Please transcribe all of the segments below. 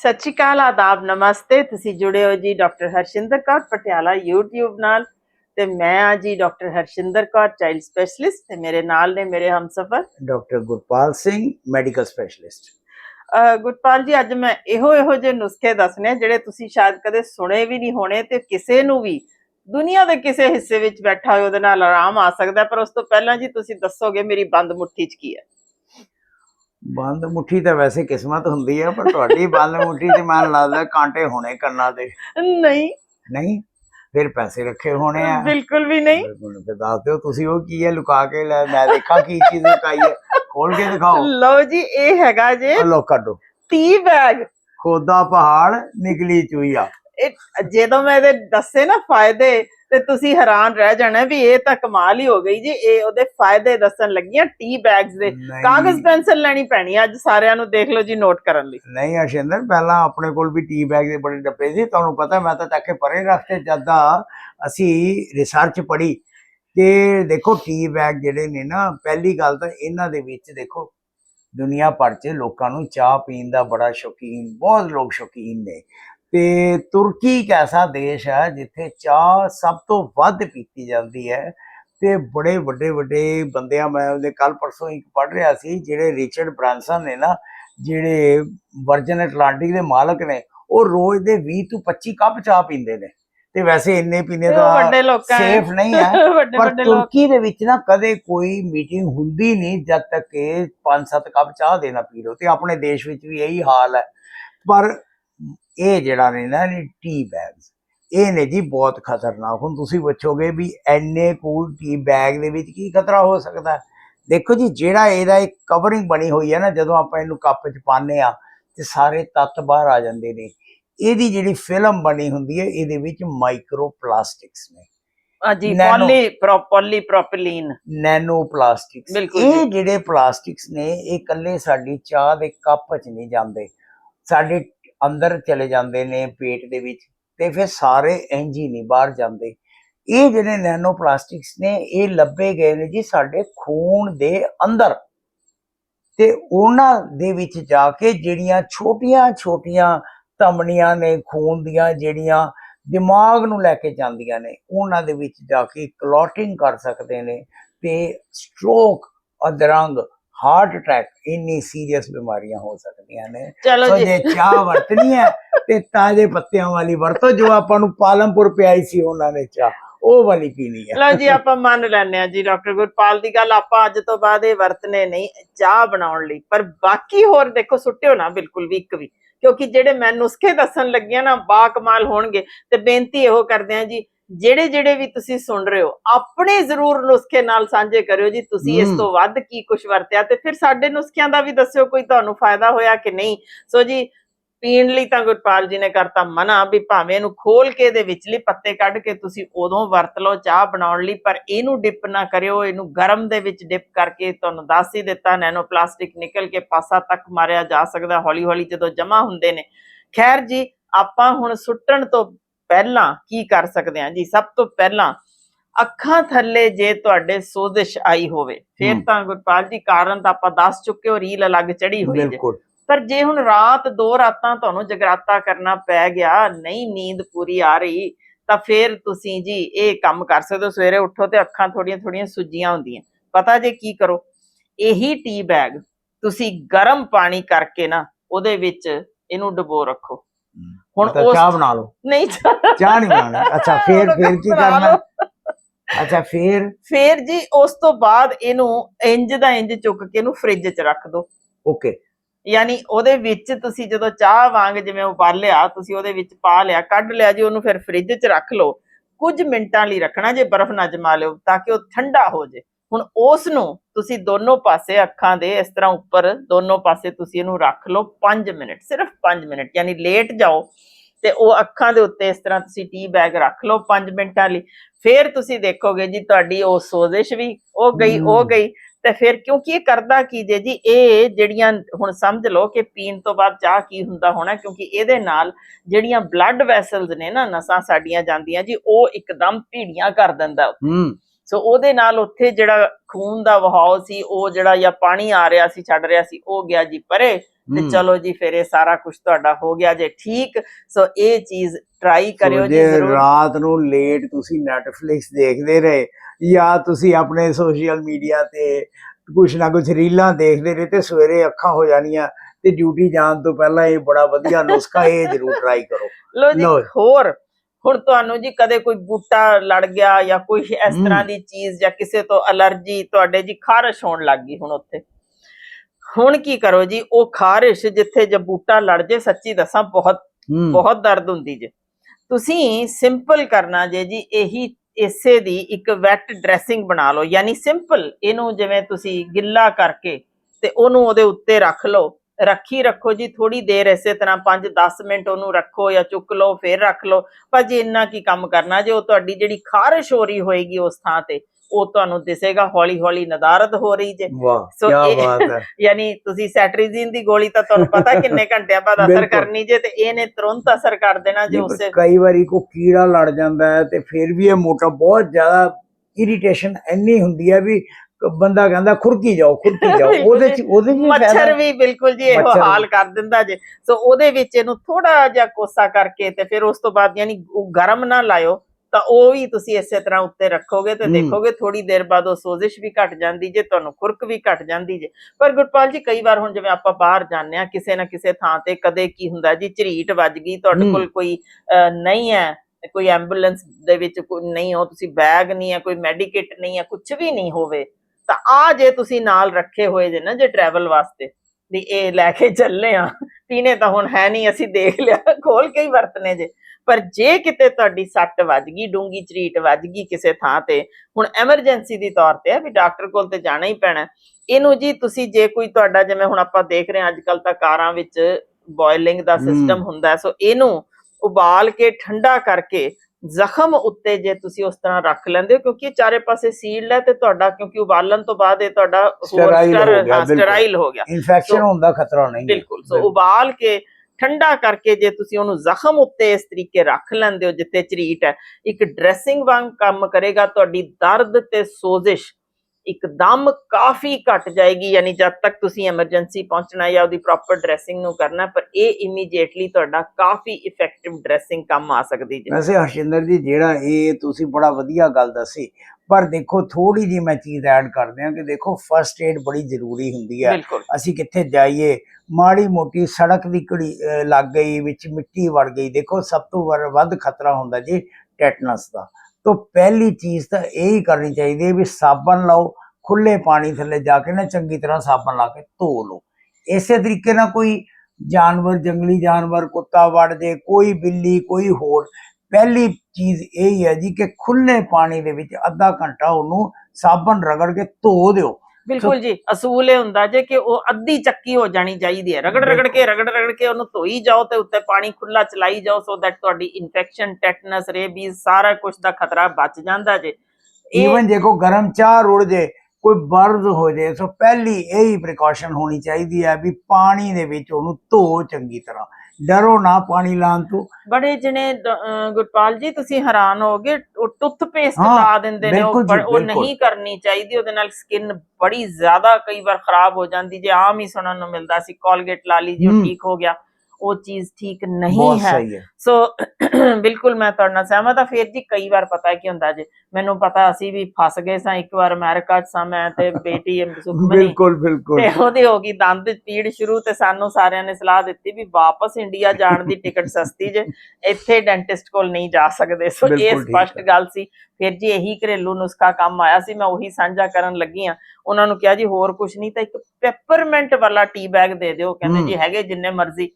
ਸਤਿ ਸ਼੍ਰੀ ਅਕਾਲ ਆਦਾਬ ਨਮਸਤੇ। ਤੁਸੀਂ ਜੁੜੇ ਹੋ ਜੀ ਡਾਕਟਰ ਹਰਸ਼ਿੰਦਰ ਕੌਰ ਪਟਿਆਲਾ YouTube ਨਾਲ ਤੇ ਮੈਂ ਆ ਜੀ doctor Harshinder Kaur child specialist ਤੇ ਮੇਰੇ ਨਾਲ ਨੇ ਮੇਰੇ ਹਮਸਫਰ। Doctor Gurpal Singh medical specialist. Gurpal ji ਅੱਜ ਮੈਂ ਇਹੋ ਇਹੋ ਜਿਹੇ ਨੁਸਖੇ ਦੱਸਣੇ ਆ ਜਿਹੜੇ ਤੁਸੀਂ ਸ਼ਾਇਦ ਕਦੇ ਸੁਣੇ ਵੀ ਨਹੀਂ ਹੋਣੇ ਤੇ ਕਿਸੇ ਨੂੰ ਵੀ ਦੁਨੀਆ ਦੇ ਕਿਸੇ ਹਿੱਸੇ ਵਿੱਚ ਬੈਠਾ ਹੋਏ ਉਹਦੇ ਨਾਲ ਆਰਾਮ ਆ ਸਕਦਾ। ਪਰ ਉਸ ਤੋਂ ਪਹਿਲਾਂ ਜੀ ਤੁਸੀਂ ਦੱਸੋਗੇ ਮੇਰੀ ਬੰਦ ਮੁੱਠੀ 'ਚ ਕੀ ਹੈ। ਬੰਦ ਮੁੱਠੀ ਤਾਂ ਵੈਸੇ ਕਿਸਮਤ ਹੁੰਦੀ ਹੈ ਪਰ ਤੁਹਾਡੀ ਬੰਦ ਮੁੱਠੀ ਤੇ ਮੈਨੂੰ ਲੱਗਦਾ ਕਾਂਟੇ ਹੋਣੇ ਕੰਨਾਂ ਦੇ ਨਹੀਂ। ਨਹੀਂ? ਫਿਰ ਪੈਸੇ ਰੱਖੇ ਹੋਣੇ ਆ। ਬਿਲਕੁਲ ਵੀ ਨਹੀਂ। ਬਿਲਕੁਲ ਫਿਰ ਦੱਸ ਦਿਓ ਤੁਸੀਂ ਉਹ ਕੀ ਹੈ ਲੁਕਾ ਕੇ ਲੈ ਮੈਂ ਦੇਖਾਂ ਕੀ ਚੀਜ਼ ਲੁਕਾਈ ਹੈ ਖੋਲ ਕੇ ਦਿਖਾਓ। ਲਓ ਜੀ ਇਹ ਹੈਗਾ ਜੇ ਲਓ ਕੱਢੋ। 30 ਬੈਗ। ਖੋਦਾ ਪਹਾੜ ਨਿਕਲੀ ਚੂਈਆ ਇਹ ਜਦੋਂ ਮੈਂ ਇਹਦੇ ਦੱਸੇ ਨਾ ਫਾਇਦੇ ਤੇ ਤੁਸੀਂ ਹੈਰਾਨ ਰਹਿ ਜਾਣਾ ਵੀ ਇਹ ਤਾਂ ਕਮਾਲ ਹੀ ਹੋ ਗਈ ਜੀ ਇਹ ਉਹਦੇ ਫਾਇਦੇ ਦੱਸਣ ਲੱਗੀਆਂ ਟੀ ਬੈਗਸ ਦੇ। ਕਾਗਜ਼ ਪੈਨਸਲ ਲੈਣੀ ਪੈਣੀ ਅੱਜ ਸਾਰਿਆਂ ਨੂੰ ਦੇਖ ਲਓ ਜੀ ਨੋਟ ਕਰਨ ਲਈ। ਨਹੀਂ ਅਸ਼ਿੰਦਰ ਪਹਿਲਾਂ ਆਪਣੇ ਕੋਲ ਵੀ ਟੀ ਬੈਗ ਦੇ ਬੜੇ ਡੱਬੇ ਸੀ ਤੁਹਾਨੂੰ ਪਤਾ ਮੈਂ ਤਾਂ ਚੱਕ ਕੇ ਪਰੇ ਰੱਖਤੇ ਜਦਾਂ ਅਸੀਂ ਰਿਸਰਚ ਪੜ੍ਹੀ ਕਿ ਦੇਖੋ ਟੀ ਬੈਗ ਜਿਹੜੇ ਨੇ ਨਾ ਪਹਿਲੀ ਗੱਲ ਤਾਂ ਇਹਨਾਂ ਦੇ ਵਿੱਚ ਦੇਖੋ ਦੁਨੀਆ ਭਰ 'ਚ ਲੋਕਾਂ ਨੂੰ ਚਾਹ ਪੀਣ ਦਾ ਬੜਾ ਸ਼ੌਕੀਨ ਬਹੁਤ ਲੋਕ ਸ਼ੌਕੀਨ ਨੇ। ਤੇ ਤੁਰਕੀ ਇੱਕ ਐਸਾ ਦੇਸ਼ ਹੈ ਜਿੱਥੇ ਚਾਹ ਸਭ ਤੋਂ ਵੱਧ ਪੀਤੀ ਜਾਂਦੀ ਹੈ ਤੇ ਬੜੇ ਵੱਡੇ ਵੱਡੇ ਬੰਦਿਆਂ ਮੈਂ ਉਹਦੇ ਕੱਲ ਪਰਸੋਂ ਇੱਕ ਪੜ੍ਹ ਰਿਹਾ ਸੀ ਜਿਹੜੇ ਰਿਚਰਡ ਬ੍ਰਾਂਸਨ ਨੇ ਨਾ ਜਿਹੜੇ ਵਰਜਨ ਐਟਲਾਂਟਿਕ ਦੇ ਮਾਲਕ ਨੇ ਉਹ ਰੋਜ਼ ਦੇ 20 ਤੋਂ 25 ਕੱਪ ਚਾਹ ਪੀਂਦੇ ਨੇ। ਤੇ ਵੈਸੇ ਇੰਨੇ ਵੱਡੇ ਲੋਕਾਂ ਸੇਫ ਨਹੀਂ ਹੈ ਪਰ ਤੁਰਕੀ ਦੇ ਵਿੱਚ ਨਾ ਕਦੇ ਕੋਈ ਮੀਟਿੰਗ ਹੁੰਦੀ ਨਹੀਂ ਜਦ ਤੱਕ ਕਿ 5-7 ਕੱਪ ਚਾਹ ਦੇਣਾ ਪੀ ਲਓ ਤੇ ਆਪਣੇ ਦੇਸ਼ ਵਿੱਚ ਵੀ ਇਹੀ ਹਾਲ ਹੈ। ਪਰ ਇਹ ਜਿਹੜਾ ਨੇ ਨਾ ਟੀ ਬੈਗਸ ਇਹ ਨੇ ਜੀ ਬਹੁਤ ਖਤਰਨਾਕ। ਹੁਣ ਤੁਸੀਂ ਪੁੱਛੋਗੇ ਵੀ ਐਨੇ ਕੂਲ ਟੀ ਬੈਗ ਦੇ ਵਿੱਚ ਕੀ ਖਤਰਾ ਹੋ ਸਕਦਾ? ਦੇਖੋ ਜੀ ਜਿਹੜਾ ਇਹਦਾ ਇੱਕ ਕਵਰਿੰਗ ਬਣੀ ਹੋਈ ਹੈ ਨਾ ਜਦੋਂ ਆਪਾਂ ਇਹਨੂੰ ਕੱਪ 'ਚ ਪਾਉਂਦੇ ਆ ਤੇ ਸਾਰੇ ਤੱਤ ਬਾਹਰ ਆ ਜਾਂਦੇ ਨੇ ਇਹਦੀ ਜਿਹੜੀ ਫਿਲਮ ਬਣੀ ਹੁੰਦੀ ਹੈ ਇਹਦੇ ਵਿੱਚ ਮਾਈਕਰੋ ਪਲਾਸਟਿਕਸ ਨੇ nano- poly propoly propylene nano plastics ਇਹ ਜੀ। ਜਿਹੜੇ ਪਲਾਸਟਿਕਸ ਨੇ ਇਹ ਇਕੱਲੇ ਸਾਡੀ ਚਾਹ ਦੇ ਕੱਪ 'ਚ ਨਹੀਂ ਜਾਂਦੇ। ਸਾਡੇ ਅੰਦਰ ਚਲੇ ਜਾਂਦੇ ਨੇ ਪੇਟ ਦੇ ਵਿੱਚ ਤੇ ਫਿਰ ਸਾਰੇ ਇੰਜ ਹੀ ਨਹੀਂ ਬਾਹਰ ਜਾਂਦੇ। ਇਹ ਜਿਹੜੇ ਨੈਨੋ ਪਲਾਸਟਿਕਸ ਨੇ, ਇਹ ਲੱਭੇ ਗਏ ਨੇ ਜੀ ਸਾਡੇ ਖੂਨ ਦੇ ਅੰਦਰ। ਤੇ ਉਹਨਾਂ ਦੇ ਵਿੱਚ ਜਾ ਕੇ ਜਿਹੜੀਆਂ ਛੋਟੀਆਂ ਛੋਟੀਆਂ ਧਮਨੀਆਂ ਨੇ, ਖੂਨ ਦੀਆਂ ਜਿਹੜੀਆਂ ਦਿਮਾਗ ਨੂੰ ਲੈ ਕੇ ਜਾਂਦੀਆਂ ਨੇ, ਉਹਨਾਂ ਦੇ ਵਿੱਚ ਜਾ ਕੇ ਕਲੋਟਿੰਗ ਕਰ ਸਕਦੇ ਨੇ ਤੇ ਸਟ੍ਰੋਕ ਅਧਰੰਗ ਹਾਰਟ ਅਟੈਕ ਇੰਨੀ ਸੀਰੀਅਸ ਬਿਮਾਰੀਆਂ ਹੋ ਸਕਦੀਆਂ ਨੇ। ਚਲੋ ਸੋ ਜੀ। ਜੇ ਚਾਹ ਵਰਤਣੀ ਹੈ ਤੇ ਤਾਜ਼ੇ ਪੱਤਿਆਂ ਵਾਲੀ ਵਰਤੋ ਜੋ ਆਪਾਂ ਨੂੰ ਪਾਲਮਪੁਰ ਪਿਆਈ ਸੀ ਉਹਨਾਂ ਨੇ ਚਾਹ ਉਹ ਵਾਲੀ ਪੀਣੀ ਹੈ। ਲਓ ਜੀ ਆਪਾਂ ਮੰਨ ਲੈਂਦੇ ਆ ਜੀ ਡਾਕਟਰ ਗੁਰਪਾਲ ਦੀ ਗੱਲ ਆਪਾਂ ਅੱਜ ਤੋਂ ਬਾਅਦ ਇਹ ਵਰਤਨੇ ਨਹੀਂ ਚਾਹ ਬਣਾਉਣ ਲਈ। ਪਰ ਬਾਕੀ ਹੋਰ ਦੇਖੋ ਸੁੱਟਿਓ ਨਾ ਬਿਲਕੁਲ ਵੀ ਇੱਕ ਵੀ ਕਿਉਂਕਿ ਜਿਹੜੇ ਮੈਂ ਨੁਸਖੇ ਦੱਸਣ ਲੱਗੀਆਂ ਨਾ ਬਾ ਕਮਾਲ ਹੋਣਗੇ। ਤੇ ਬੇਨਤੀ ਇਹੋ ਕਰਦੇ ਆ ਜੀ ਜਿਹੜੇ ਜਿਹੜੇ ਵੀ ਤੁਸੀਂ ਸੁਣ ਰਹੇ ਹੋ ਆਪਣੇ ਜ਼ਰੂਰ ਨੁਸਖੇ ਨਾਲ ਸਾਂਝੇ ਕਰਿਓ ਜੀ। ਤੁਸੀਂ ਇਸ। ਤੋਂ ਵੱਧ ਕੀ ਕੁਝ ਵਰਤਿਆ ਤੇ ਫਿਰ ਸਾਡੇ ਨੁਸਖਿਆਂ ਦਾ ਵੀ ਦੱਸਿਓ ਕੋਈ ਤੁਹਾਨੂੰ ਫਾਇਦਾ ਹੋਇਆ ਕਿ ਨਹੀਂ। ਸੋ ਜੀ ਪੀਣ ਲਈ ਤਾਂ ਗੁਰਪਾਲ ਜੀ ਨੇ ਕਰਤਾ ਮਨਾ ਵੀ ਭਾਵੇਂ ਇਹਨੂੰ ਖੋਲ ਕੇ ਇਹਦੇ ਵਿਚਲੇ ਪੱਤੇ ਕੱਢ ਕੇ ਤੁਸੀਂ ਉਦੋਂ ਵਰਤ ਲਓ ਚਾਹ ਬਣਾਉਣ ਲਈ ਪਰ ਇਹਨੂੰ ਡਿਪ ਨਾ ਕਰਿਓ ਇਹਨੂੰ ਗਰਮ ਦੇ ਵਿੱਚ ਡਿਪ ਕਰਕੇ ਤੁਹਾਨੂੰ ਦੱਸ ਹੀ ਦਿੱਤਾ ਨੈਨੋ ਪਲਾਸਟਿਕ ਨਿਕਲ ਕੇ ਪਾਸਾ ਤੱਕ ਮਾਰਿਆ ਜਾ ਸਕਦਾ ਹੌਲੀ ਹੌਲੀ ਜਦੋਂ ਜਮਾ ਹੁੰਦੇ ਨੇ। ਖੈਰ ਜੀ ਆਪਾਂ ਹੁਣ ਸੁੱਟਣ ਤੋਂ ਪਹਿਲਾਂ ਕੀ ਕਰ ਸਕਦੇ ਹਾਂ ਜੀ? ਸਭ ਤੋਂ ਪਹਿਲਾਂ ਅੱਖਾਂ ਥੱਲੇ ਜੇ ਤੁਹਾਡੇ ਸੋਜ਼ਿਸ਼ ਆਈ ਹੋਵੇ ਫਿਰ। ਤਾਂ ਗੁਰਪਾਲ ਜੀ ਕਾਰਨ ਤਾਂ ਆਪਾਂ ਦੱਸ ਚੁੱਕੇ ਹੋ ਰੀਲ ਅਲੱਗ ਚੜੀ ਹੋਈ ਹੈ ਪਰ ਜੇ ਹੁਣ ਰਾਤ ਦੋ ਰਾਤਾਂ ਤੁਹਾਨੂੰ ਜਗਰਾਤਾ ਕਰਨਾ ਪੈ ਗਿਆ ਨਹੀਂ ਨੀਂਦ ਪੂਰੀ ਆ ਰਹੀ ਤਾਂ ਫਿਰ ਤੁਸੀਂ ਜੀ ਇਹ ਕੰਮ ਕਰ ਸਕਦੇ ਹੋ। ਸਵੇਰੇ ਉੱਠੋ ਤੇ ਅੱਖਾਂ ਥੋੜੀਆਂ ਥੋੜੀਆਂ ਸੁੱਜੀਆਂ ਹੁੰਦੀਆਂ। ਪਤਾ ਜੇ ਕੀ ਕਰੋ? ਇਹੀ ਟੀ ਬੈਗ ਤੁਸੀਂ ਗਰਮ ਪਾਣੀ ਕਰਕੇ ਨਾ ਉਹਦੇ ਵਿੱਚ ਇਹਨੂੰ ਡੁਬੋ ਰੱਖੋ। ਹੁਣ ਉਸ- ਚਾਹ ਬਣਾ ਲਓ। ਨਹੀਂ ਚਾਹ ਨਹੀਂ ਬਣਾਉਣਾ। ਅੱਛਾ ਫੇਰ ਫੇਰ ਕੀ ਕਰਨਾ। ਅੱਛਾ ਫੇਰ? ਫਿਰ ਜੀ ਉਸ ਤੋਂ ਬਾਅਦ ਇਹਨੂੰ ਇੰਜ ਦਾ ਇੰਜ ਚੁੱਕ ਕੇ ਇਹਨੂੰ ਫ੍ਰਿਜ 'ਚ ਰੱਖ ਦਿਓ ਓਕੇ। ਯਾਨੀ ਉਹਦੇ ਵਿੱਚ ਤੁਸੀਂ ਜਦੋਂ ਚਾਹ ਵਾਂਗ ਜਿਵੇਂ ਉਬਾਲਿਆ ਤੁਸੀਂ ਉਹਦੇ ਵਿੱਚ ਪਾ ਲਿਆ ਕੱਢ ਲਿਆ ਜੀ ਉਹਨੂੰ ਫਿਰ ਫ੍ਰਿਜ 'ਚ ਰੱਖ ਲਓ। ਕੁਝ ਮਿੰਟਾਂ ਲਈ ਰੱਖਣਾ ਜੇ ਬਰਫ਼ ਨਾ ਜਮਾ ਲਿਓ ਤਾਂ ਕਿ ਉਹ ਠੰਡਾ ਹੋ ਜੇ। ਹੁਣ ਉਸ ਨੂੰ ਤੁਸੀਂ ਦੋਨੋਂ ਪਾਸੇ ਅੱਖਾਂ ਦੇ ਇਸ ਤਰ੍ਹਾਂ ਉੱਪਰ ਦੋਨੋਂ ਪਾਸੇ ਤੁਸੀਂ ਇਹਨੂੰ ਰੱਖ ਲਓ 5 ਮਿੰਟ ਸਿਰਫ 5 ਮਿੰਟ ਯਾਨੀ ਲੇਟ ਜਾਓ। ਤੇ ਉਹ ਅੱਖਾਂ ਦੇ ਉੱਤੇ ਇਸ ਤਰ੍ਹਾਂ ਤੁਸੀਂ ਟੀ ਬੈਗ ਰੱਖ ਲਓ 5 ਮਿੰਟਾਂ ਲਈ। ਫਿਰ ਤੁਸੀਂ ਦੇਖੋਗੇ ਜੀ ਤੁਹਾਡੀ ਉਹ ਸੋਜ਼ਿਸ਼ ਵੀ ਉਹ ਗਈ ਉਹ। ਗਈ। ਤੇ ਫਿਰ ਕਿਉਂਕਿ ਇਹ ਕਰਦਾ ਕੀ ਜੇ ਜੀ ਇਹ ਜਿਹੜੀਆਂ ਹੁਣ ਸਮਝ ਲਓ ਕਿ ਪੀਣ ਤੋਂ ਬਾਅਦ ਚਾਹ ਕੀ ਹੁੰਦਾ ਹੋਣਾ ਕਿਉਂਕਿ ਇਹਦੇ ਨਾਲ ਜਿਹੜੀਆਂ ਬਲੱਡ ਵੈਸਲਸ ਨੇ ਨਾ ਨਸਾਂ ਸਾਡੀਆਂ ਜਾਂਦੀਆਂ ਜੀ ਉਹ ਇੱਕਦਮ ਭੀੜੀਆਂ ਕਰ ਦਿੰਦਾ। ਹੂੰ। ਸੋ ਉਹਦੇ ਨਾਲ ਉੱਥੇ ਜਿਹੜਾ ਖੂਨ ਦਾ ਵਹਾਅ ਸੀ ਉਹ ਜਿਹੜਾ ਜਾਂ ਪਾਣੀ ਆ ਰਿਹਾ ਸੀ ਛੱਡ ਰਿਹਾ ਸੀ ਉਹ ਗਿਆ ਜੀ ਪਰੇ ਤੇ। ਚਲੋ ਜੀ ਫਿਰ ਇਹ ਸਾਰਾ ਕੁਝ ਤੁਹਾਡਾ ਹੋ ਗਿਆ ਜੇ ਠੀਕ ਸੋ ਇਹ ਚੀਜ਼ ਟਰਾਈ ਕਰਿਓ ਜੀ ਜੇ ਜ਼ਰੂਰ ਰਾਤ ਨੂੰ ਲੇਟ ਤੁਸੀਂ ਨੈਟਫਲਿਕਸ ਦੇਖਦੇ ਰਹੇ ਜਾਂ ਤੁਸੀਂ ਆਪਣੇ ਸੋਸ਼ਲ ਮੀਡੀਆ ਤੇ ਕੁਛ ਨਾ ਕੁਛ ਰੀਲਾਂ ਦੇਖਦੇ ਰਹੇ ਤੇ ਸਵੇਰੇ ਅੱਖਾਂ ਹੋ ਜਾਣੀਆਂ ਤੇ ਡਿਊਟੀ ਜਾਣ ਤੋਂ ਪਹਿਲਾਂ ਇਹ ਬੜਾ ਵਧੀਆ ਨੁਸਖਾ ਇਹ ਜ਼ਰੂਰ ਟਰਾਈ ਕਰੋ ਲੋ ਜੀ। ਹੋਰ ਹੁਣ ਤੁਹਾਨੂੰ ਜੀ ਕਦੇ ਕੋਈ ਬੂਟਾ ਲੜ ਗਿਆ ਜਾਂ ਕੋਈ ਇਸ। ਤਰ੍ਹਾਂ ਦੀ ਚੀਜ਼ ਜਾਂ ਕਿਸੇ ਤੋਂ ਅਲਰਜੀ ਤੁਹਾਡੇ ਜੀ ਖਾਰਸ਼ ਹੋਣ ਲੱਗ ਗਈ ਹੁਣ ਉੱਥੇ। ਹੁਣ ਕੀ ਕਰੋ ਜੀ ਉਹ ਖਾਰਿਸ਼ ਜਿੱਥੇ ਜੇ ਬੂਟਾ ਲੜ ਜੇ ਸੱਚੀ ਦੱਸਾਂ ਬਹੁਤ ਬਹੁਤ ਦਰਦ ਹੁੰਦੀ ਜੇ। ਤੁਸੀਂ ਸਿੰਪਲ ਕਰਨਾ ਜੇ ਜੀ ਇਹੀ ਇਸੇ ਦੀ ਇੱਕ ਵੈਟ ਡਰੈਸਿੰਗ ਬਣਾ ਲਓ। ਯਾਨੀ ਸਿੰਪਲ ਇਹਨੂੰ ਜਿਵੇਂ ਤੁਸੀਂ ਗਿੱਲਾ ਕਰਕੇ ਤੇ ਉਹਨੂੰ ਉਹਦੇ ਉੱਤੇ ਰੱਖ ਲਓ। ਰੱਖੀ ਰੱਖੋ ਜੀ ਥੋੜੀ ਦੇਰ ਇਸੇ ਤਰ੍ਹਾਂ 5-10 ਮਿੰਟ ਉਹਨੂੰ ਰੱਖੋ ਜਾਂ ਚੁੱਕ ਲਓ ਫਿਰ ਰੱਖ ਲਓ। ਭਾਜੀ ਇੰਨਾ ਕੀ ਕੰਮ ਕਰਨਾ ਜੇ ਉਹ ਤੁਹਾਡੀ ਜਿਹੜੀ ਖਾਰਿਸ਼ ਹੋ ਰਹੀ ਹੋਏਗੀ ਉਸ ਥਾਂ ਤੇ ਉਹ ਤੁਹਾਨੂੰ ਦਿਸੇਗਾ ਹੌਲੀ ਹੌਲੀ ਨਦਾਰਦ ਹੋ ਰਹੀ ਜੇ। ਵਾਹ ਸੋ ਕੀ ਬਾਤ ਹੈ। ਯਾਨੀ ਤੁਸੀਂ ਸੈਟਰੀਜ਼ਿਨ ਦੀ ਗੋਲੀ ਤਾਂ ਤੁਹਾਨੂੰ ਪਤਾ ਕਿੰਨੇ ਘੰਟਿਆਂ ਬਾਅਦ ਅਸਰ। ਕਰਨੀ ਜੇ ਤੇ ਇਹਨੇ ਤੁਰੰਤ ਅਸਰ ਕਰ ਦੇਣਾ ਜੇ ਪਰ ਉਸੇ ਕਈ ਵਾਰੀ ਕੋ ਕੀੜਾ ਲੜ ਜਾਂਦਾ ਹੈ ਤੇ ਫਿਰ ਵੀ ਇਹ ਮੋਟਾ ਬਹੁਤ ਜ਼ਿਆਦਾ ਇਰੀਟੇਸ਼ਨ ਇੰਨੀ ਹੁੰਦੀ ਹੈ ਵੀ ਬੰਦਾ ਕਹਿੰਦਾ ਖੁਰਕੀ ਜਾਓ ਖੁਰਕੀ ਜਾਓ ਉਹਦੇ ਚ ਉਹਦੇ ਵੀ ਮੱਛਰ ਵੀ ਬਿਲਕੁਲ ਜੀ ਇਹੋ ਹਾਲ। ਕਰ ਦਿੰਦਾ ਜੇ ਸੋ ਉਹਦੇ ਵਿੱਚ ਇਹਨੂੰ ਥੋੜਾ ਜਿਹਾ ਕੋਸਾ ਕਰਕੇ ਤੇ ਫਿਰ ਉਸ ਤੋਂ ਬਾਅਦ ਯਾਨੀ ਉਹ ਗਰਮ ਨਾ ਲਾਇਓ ਤਾਂ ਉਹ ਵੀ ਤੁਸੀਂ ਇਸੇ ਤਰ੍ਹਾਂ ਉੱਤੇ ਰੱਖੋਗੇ ਤੇ। ਦੇਖੋਗੇ ਥੋੜੀ ਦੇਰ ਬਾਅਦ ਉਹ ਸੋਜ਼ਿਸ਼ ਵੀ ਘਟ ਜਾਂਦੀ ਜੇ ਤੁਹਾਨੂੰ ਖੁਰਕ ਵੀ ਘਟ ਜਾਂਦੀ ਜੇ ਪਰ ਗੁਰਪਾਲ ਜੀ ਕਈ ਵਾਰ ਹੁਣ ਜਿਵੇਂ ਆਪਾਂ ਬਾਹਰ ਜਾਂਦੇ ਆ ਕਿਸੇ ਨਾ ਕਿਸੇ ਥਾਂ ਤੇ ਕਦੇ ਕੀ ਹੁੰਦਾ ਜੀ ਝਰੀਟ ਵੱਜ ਗਈ ਤੁਹਾਡੇ। ਕੋਲ ਕੋਈ ਨਹੀਂ ਹੈ ਕੋਈ ਐਂਬੂਲੈਂਸ ਦੇ ਵਿੱਚ ਕੋਈ ਨਹੀਂ ਹੋ ਤੁਸੀਂ ਬੈਗ ਨਹੀਂ ਹੈ ਕੋਈ ਮੈਡੀਕੇਟ ਨਹੀਂ ਹੈ ਕੁਝ ਵੀ ਨਹੀਂ ਹੋਵੇ ਤਾਂ ਆ ਜੇ ਤੁਸੀਂ ਨਾਲ ਰੱਖੇ ਹੋਏ ਜੇ ਨਾ ਜੇ ਟਰੈਵਲ ਵਾਸਤੇ ਵੀ ਇਹ ਲੈ ਕੇ ਚੱਲੇ ਆ ਪੀਣੇ ਤਾਂ ਹੁਣ ਹੈ ਨਹੀਂ ਅਸੀਂ ਦੇਖ ਲਿਆ ਖੋਲ ਕੇ ਹੀ ਵਰਤਨੇ ਜੇ ਪਰ ਜੇ ਕਿਤੇ ਤੁਹਾਡੀ ਸੱਟ ਵੱਜ ਗਈ ਡੂੰਗੀ ਚਰੀਟ ਵੱਜ ਗਈ ਕਿਸੇ ਥਾਂ ਤੇ ਹੁਣ ਐਮਰਜੈਂਸੀ ਦੀ ਤੌਰ ਤੇ ਹੈ ਵੀ ਡਾਕਟਰ ਕੋਲ ਤੇ ਜਾਣਾ ਹੀ ਪੈਣਾ। ਇਹਨੂੰ ਜੀ ਤੁਸੀਂ ਜੇ ਕੋਈ ਤੁਹਾਡਾ ਜਿਵੇਂ ਹੁਣ ਆਪਾਂ ਦੇਖ ਰਹੇ ਹਾਂ ਅੱਜ ਕੱਲ ਤਾਂ ਕਾਰਾਂ ਵਿੱਚ ਬੋਇਲਿੰਗ ਦਾ। ਸਿਸਟਮ ਹੁੰਦਾ ਸੋ ਇਹਨੂੰ ਉਬਾਲ ਕੇ ਠੰਡਾ ਕਰਕੇ ਜ਼ਖਮ ਉੱਤੇ ਜੇ ਤੁਸੀਂ ਉਸ ਤਰ੍ਹਾਂ ਰੱਖ ਲੈਂਦੇ ਹੋ ਕਿਉਂਕਿ ਇਹ ਚਾਰੇ ਪਾਸੇ ਸੀਲਡ ਹੈ ਤੇ ਤੁਹਾਡਾ ਕਿਉਂਕਿ ਉਬਾਲਣ ਤੋਂ ਬਾਅਦ ਇਹ ਤੁਹਾਡਾ Sterile ਹੋ ਗਿਆ, ਬਿਲਕੁਲ। ਸਟਰਾਈਲ ਹੋ ਗਿਆ ਇਨਫੈਕਸ਼ਨ ਹੋਣ ਦਾ ਖਤਰਾ ਨਹੀਂ। ਬਿਲਕੁਲ ਸੋ ਉਬਾਲ ਕੇ ਠੰਡਾ ਕਰਕੇ ਜੇ ਤੁਸੀਂ ਉਹਨੂੰ ਜ਼ਖਮ ਉੱਤੇ ਇਸ ਤਰੀਕੇ ਰੱਖ ਲੈਂਦੇ ਹੋ ਜਿੱਥੇ ਝਰੀਟ ਹੈ ਇੱਕ ਡਰੈਸਿੰਗ ਵਾਂਗ ਕੰਮ ਕਰੇਗਾ ਤੁਹਾਡੀ ਦਰਦ ਤੇ ਸੋਜ਼ਿਸ਼ ਇੱਕਦਮ ਕਾਫੀ ਘਟ ਜਾਏਗੀ ਯਾਨੀ ਜਦ ਤੱਕ ਤੁਸੀਂ ਐਮਰਜੈਂਸੀ ਪਹੁੰਚਣਾ ਜਾਂ ਉਹਦੀ ਪ੍ਰੋਪਰ ਡਰੈਸਿੰਗ ਨੂੰ ਕਰਨਾ ਪਰ ਇਹ ਇਮੀਡੀਏਟਲੀ ਤੁਹਾਡਾ ਕਾਫੀ ਇਫੈਕਟਿਵ ਡਰੈਸਿੰਗ ਕੰਮ ਆ ਸਕਦੀ ਜੀ। ਵੈਸੇ ਹਰਸ਼ਿੰਦਰ ਜੀ ਜਿਹੜਾ ਇਹ ਤੁਸੀਂ ਬੜਾ ਵਧੀਆ ਗੱਲ ਦੱਸੀ ਪਰ ਦੇਖੋ ਥੋੜੀ ਜੀ ਮੈਂ ਚੀਜ਼ ਐਡ ਕਰ ਦਿਆਂ ਕਿ ਦੇਖੋ ਫਰਸਟ ਏਡ ਬੜੀ ਜ਼ਰੂਰੀ ਹੁੰਦੀ ਹੈ ਅਸੀਂ ਕਿੱਥੇ ਜਾਈਏ ਮਾੜੀ ਮੋਟੀ ਸੜਕ ਦੀ ਅਹ, ਲੱਗ ਗਈ ਵਿੱਚ ਮਿੱਟੀ ਵੜ ਗਈ ਦੇਖੋ ਸਭ ਤੋਂ ਵੱਧ ਖਤਰਾ ਹੁੰਦਾ ਜੀ ਟੈਟਨਸ ਦਾ। ਤੋਂ ਪਹਿਲੀ ਚੀਜ਼ ਤਾਂ ਇਹ ਹੀ ਕਰਨੀ ਚਾਹੀਦੀ ਹੈ ਵੀ ਸਾਬਣ ਲਾਓ ਖੁੱਲੇ ਪਾਣੀ ਥੱਲੇ ਜਾ ਕੇ ਨਾ ਚੰਗੀ ਤਰ੍ਹਾਂ ਸਾਬਣ ਲਾ ਕੇ ਧੋ ਲਓ। ਇਸੇ ਤਰੀਕੇ ਨਾਲ ਕੋਈ ਜਾਨਵਰ, ਜੰਗਲੀ ਜਾਨਵਰ, ਕੁੱਤਾ, ਵੜ ਜੇ, ਕੋਈ ਬਿੱਲੀ, ਕੋਈ ਹੋਰ, ਪਹਿਲੀ ਚੀਜ਼ ਇਹ ਹੀ ਹੈ ਜੀ ਕਿ ਖੁੱਲੇ ਪਾਣੀ ਦੇ ਵਿੱਚ ਅੱਧਾ ਘੰਟਾ ਉਹਨੂੰ ਸਾਬਣ ਰਗੜ ਕੇ ਧੋ ਦਿਓ। ਬਿਲਕੁਲ ਜੀ ਅਸੂਲ ਇਹ ਹੁੰਦਾ ਜੇ ਕਿ ਉਹ ਅੱਧੀ ਚੱਕੀ ਹੋ ਜਾਣੀ ਚਾਹੀਦੀ ਹੈ। ਰਗੜ ਰਗੜ ਕੇ ਰਗੜ ਰਗੜ ਕੇ ਉਹਨੂੰ ਧੋਈ ਜਾਓ ਤੇ ਉੱਤੇ ਪਾਣੀ ਖੁੱਲਾ ਚਲਾਈ ਜਾਓ ਸੋ ਦੈਟ ਤੁਹਾਡੀ ਇਨਫੈਕਸ਼ਨ ਟੈਟਨਸ ਰੇਬੀਜ਼ ਸਾਰਾ ਕੁਝ ਦਾ ਖਤਰਾ ਬਚ ਜਾਂਦਾ ਜੇ। ਈਵਨ ਦੇਖੋ ਗਰਮ ਚਾਹ ਰੁੜ ਜੇ ਕੋਈ ਬਰਦ ਹੋ ਜੇ ਸੋ ਪਹਿਲੀ ਇਹ ਹੀ ਪ੍ਰੀਕਾਸ਼ਨ ਹੋਣੀ ਚਾਹੀਦੀ ਹੈ ਵੀ ਪਾਣੀ ਦੇ ਵਿੱਚ ਉਹਨੂੰ ਧੋ ਚੰਗੀ ਤਰ੍ਹਾਂ। ਡਰੋ ਨਾ ਪਾਣੀ ਲਾਉਣ ਤੋਂ ਬੜੇ ਜਣੇ ਗੁਰਪਾਲ ਜੀ ਤੁਸੀਂ ਹੈਰਾਨ ਹੋਗੇ ਉਹ ਟੁੱਥਪੇਸਟ ਹਾਂ, ਲਾ ਦਿੰਦੇ ਨੇ ਉਹ ਪਰ ਉਹ। ਨਹੀਂ ਕਰਨੀ ਚਾਹੀਦੀ ਉਹਦੇ ਨਾਲ ਸਕਿਨ ਬੜੀ ਜ਼ਿਆਦਾ ਕਈ ਵਾਰ ਖਰਾਬ ਹੋ ਜਾਂਦੀ ਜੇ ਆਮ ਹੀ ਸੁਣਨ ਨੂੰ ਮਿਲਦਾ ਸੀ ਕੋਲਗੇਟ ਲਾ ਲਈ ਜੀ। ਠੀਕ ਹੋ ਗਿਆ ਉਹ ਚੀਜ਼ ਠੀਕ ਨਹੀਂ ਹੈ। ਸੋ ਬਿਲਕੁਲ ਮੈਂ ਤੁਹਾਡੇ ਨਾਲ ਸਹਿਮਤ ਆ ਫਿਰ ਜੀ ਕਈ ਵਾਰ ਪਤਾ ਕੀ ਹੁੰਦਾ ਜੀ ਮੈਨੂੰ ਪਤਾ ਅਸੀਂ ਵੀ ਫਸ ਗਏ ਸਾਂ ਇੱਕ ਵਾਰ ਅਮਰੀਕਾ ਚ ਸਾਂ ਮੈਂ ਤੇ ਬੇਟੀ ਸੁਖਮਨੀ। ਬਿਲਕੁਲ ਬਿਲਕੁਲ। ਤੇ ਉਹਦੀ ਹੋ ਗਈ ਦੰਦ ਪੀੜ ਸ਼ੁਰੂ ਤੇ ਸਾਨੂੰ ਸਾਰਿਆਂ ਨੇ ਸਲਾਹ ਦਿੱਤੀ ਵੀ ਵਾਪਸ ਇੰਡੀਆ ਜਾਣ ਦੀ ਟਿਕਟ ਸਸਤੀ ਜੇ ਇੱਥੇ ਡੈਂਟਿਸਟ ਕੋਲ ਨਹੀਂ ਜਾ ਸਕਦੇ। ਸੋ ਇਹ ਸਪਸ਼ਟ। ਗੱਲ ਸੀ। ਫਿਰ ਜੀ ਇਹੀ ਘਰੇਲੂ ਨੁਸਖਾ ਕੰਮ ਆਇਆ ਸੀ ਮੈਂ ਉਹੀ ਸਾਂਝਾ ਕਰਨ ਲੱਗੀ ਆ ਉਹਨਾਂ ਨੂੰ ਕਿਹਾ ਜੀ ਹੋਰ ਕੁਝ ਨਹੀਂ ਤਾਂ ਇੱਕ ਪੈਪਰਮੈਂਟ ਵਾਲਾ ਟੀ ਬੈਗ ਦੇ ਦਿਓ। ਕਹਿੰਦੇ। ਜੀ ਹੈਗੇ ਜਿੰਨੇ ਮਰਜ਼ੀ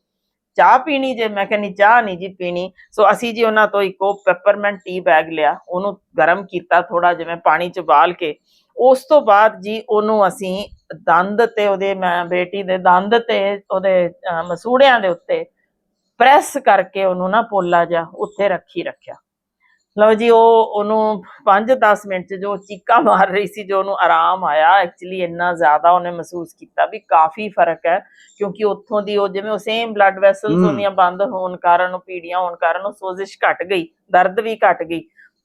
ਚਾਹ ਪੀਣੀ ਜੇ? ਮੈਂ ਕਹਿੰਨੀ ਚਾਹ ਨਹੀਂ ਜੀ ਪੀਣੀ। ਸੋ ਅਸੀਂ ਜੀ ਉਹਨਾਂ ਤੋਂ ਇੱਕ ਉਹ ਪੈਪਰਮੈਂਟ ਟੀ ਬੈਗ ਲਿਆ। ਉਹਨੂੰ ਗਰਮ ਕੀਤਾ ਥੋੜਾ ਜਿਵੇਂ ਪਾਣੀ ਚ ਬਾਲ ਕੇ। ਉਸ ਤੋਂ ਬਾਅਦ ਜੀ ਉਹਨੂੰ ਅਸੀਂ ਦੰਦ ਤੇ ਉਹਦੇ ਮੈਂ ਬੇਟੀ ਦੇ ਦੰਦ ਤੇ ਉਹਦੇ ਮਸੂੜਿਆਂ ਦੇ ਉੱਤੇ ਪ੍ਰੈਸ ਕਰਕੇ ਉਹਨੂੰ ਨਾ ਪੋਲਾ ਜਾ ਉੱਥੇ ਰੱਖੀ ਰੱਖਿਆ। ਲਓ ਜੀ ਉਹ ਉਹਨੂੰ 5-10 ਮਿੰਟ ਜੋ ਚੀਕਾਂ ਮਾਰ ਰਹੀ ਸੀ ਜੋ ਉਹਨੂੰ ਆਰਾਮ ਆਇਆ ਐਕਚੁਅਲੀ ਇੰਨਾ ਜ਼ਿਆਦਾ ਉਹਨੇ ਮਹਿਸੂਸ ਕੀਤਾ ਵੀ ਕਾਫੀ ਫ਼ਰਕ ਹੈ ਕਿਉਂਕਿ ਉੱਥੋਂ ਦੀ ਉਹ ਜਿਵੇਂ ਉਹ ਸੇਮ ਬਲੱਡ ਵੈਸਲਸ। ਉਹਦੀਆਂ ਬੰਦ ਹੋਣ ਕਾਰਨ ਉਹ ਪੀੜੀਆਂ ਹੋਣ ਕਾਰਨ ਉਹ ਸੋਜ਼ਿਸ਼ ਘਟ ਗਈ ਦਰਦ ਵੀ ਘਟ ਗਈ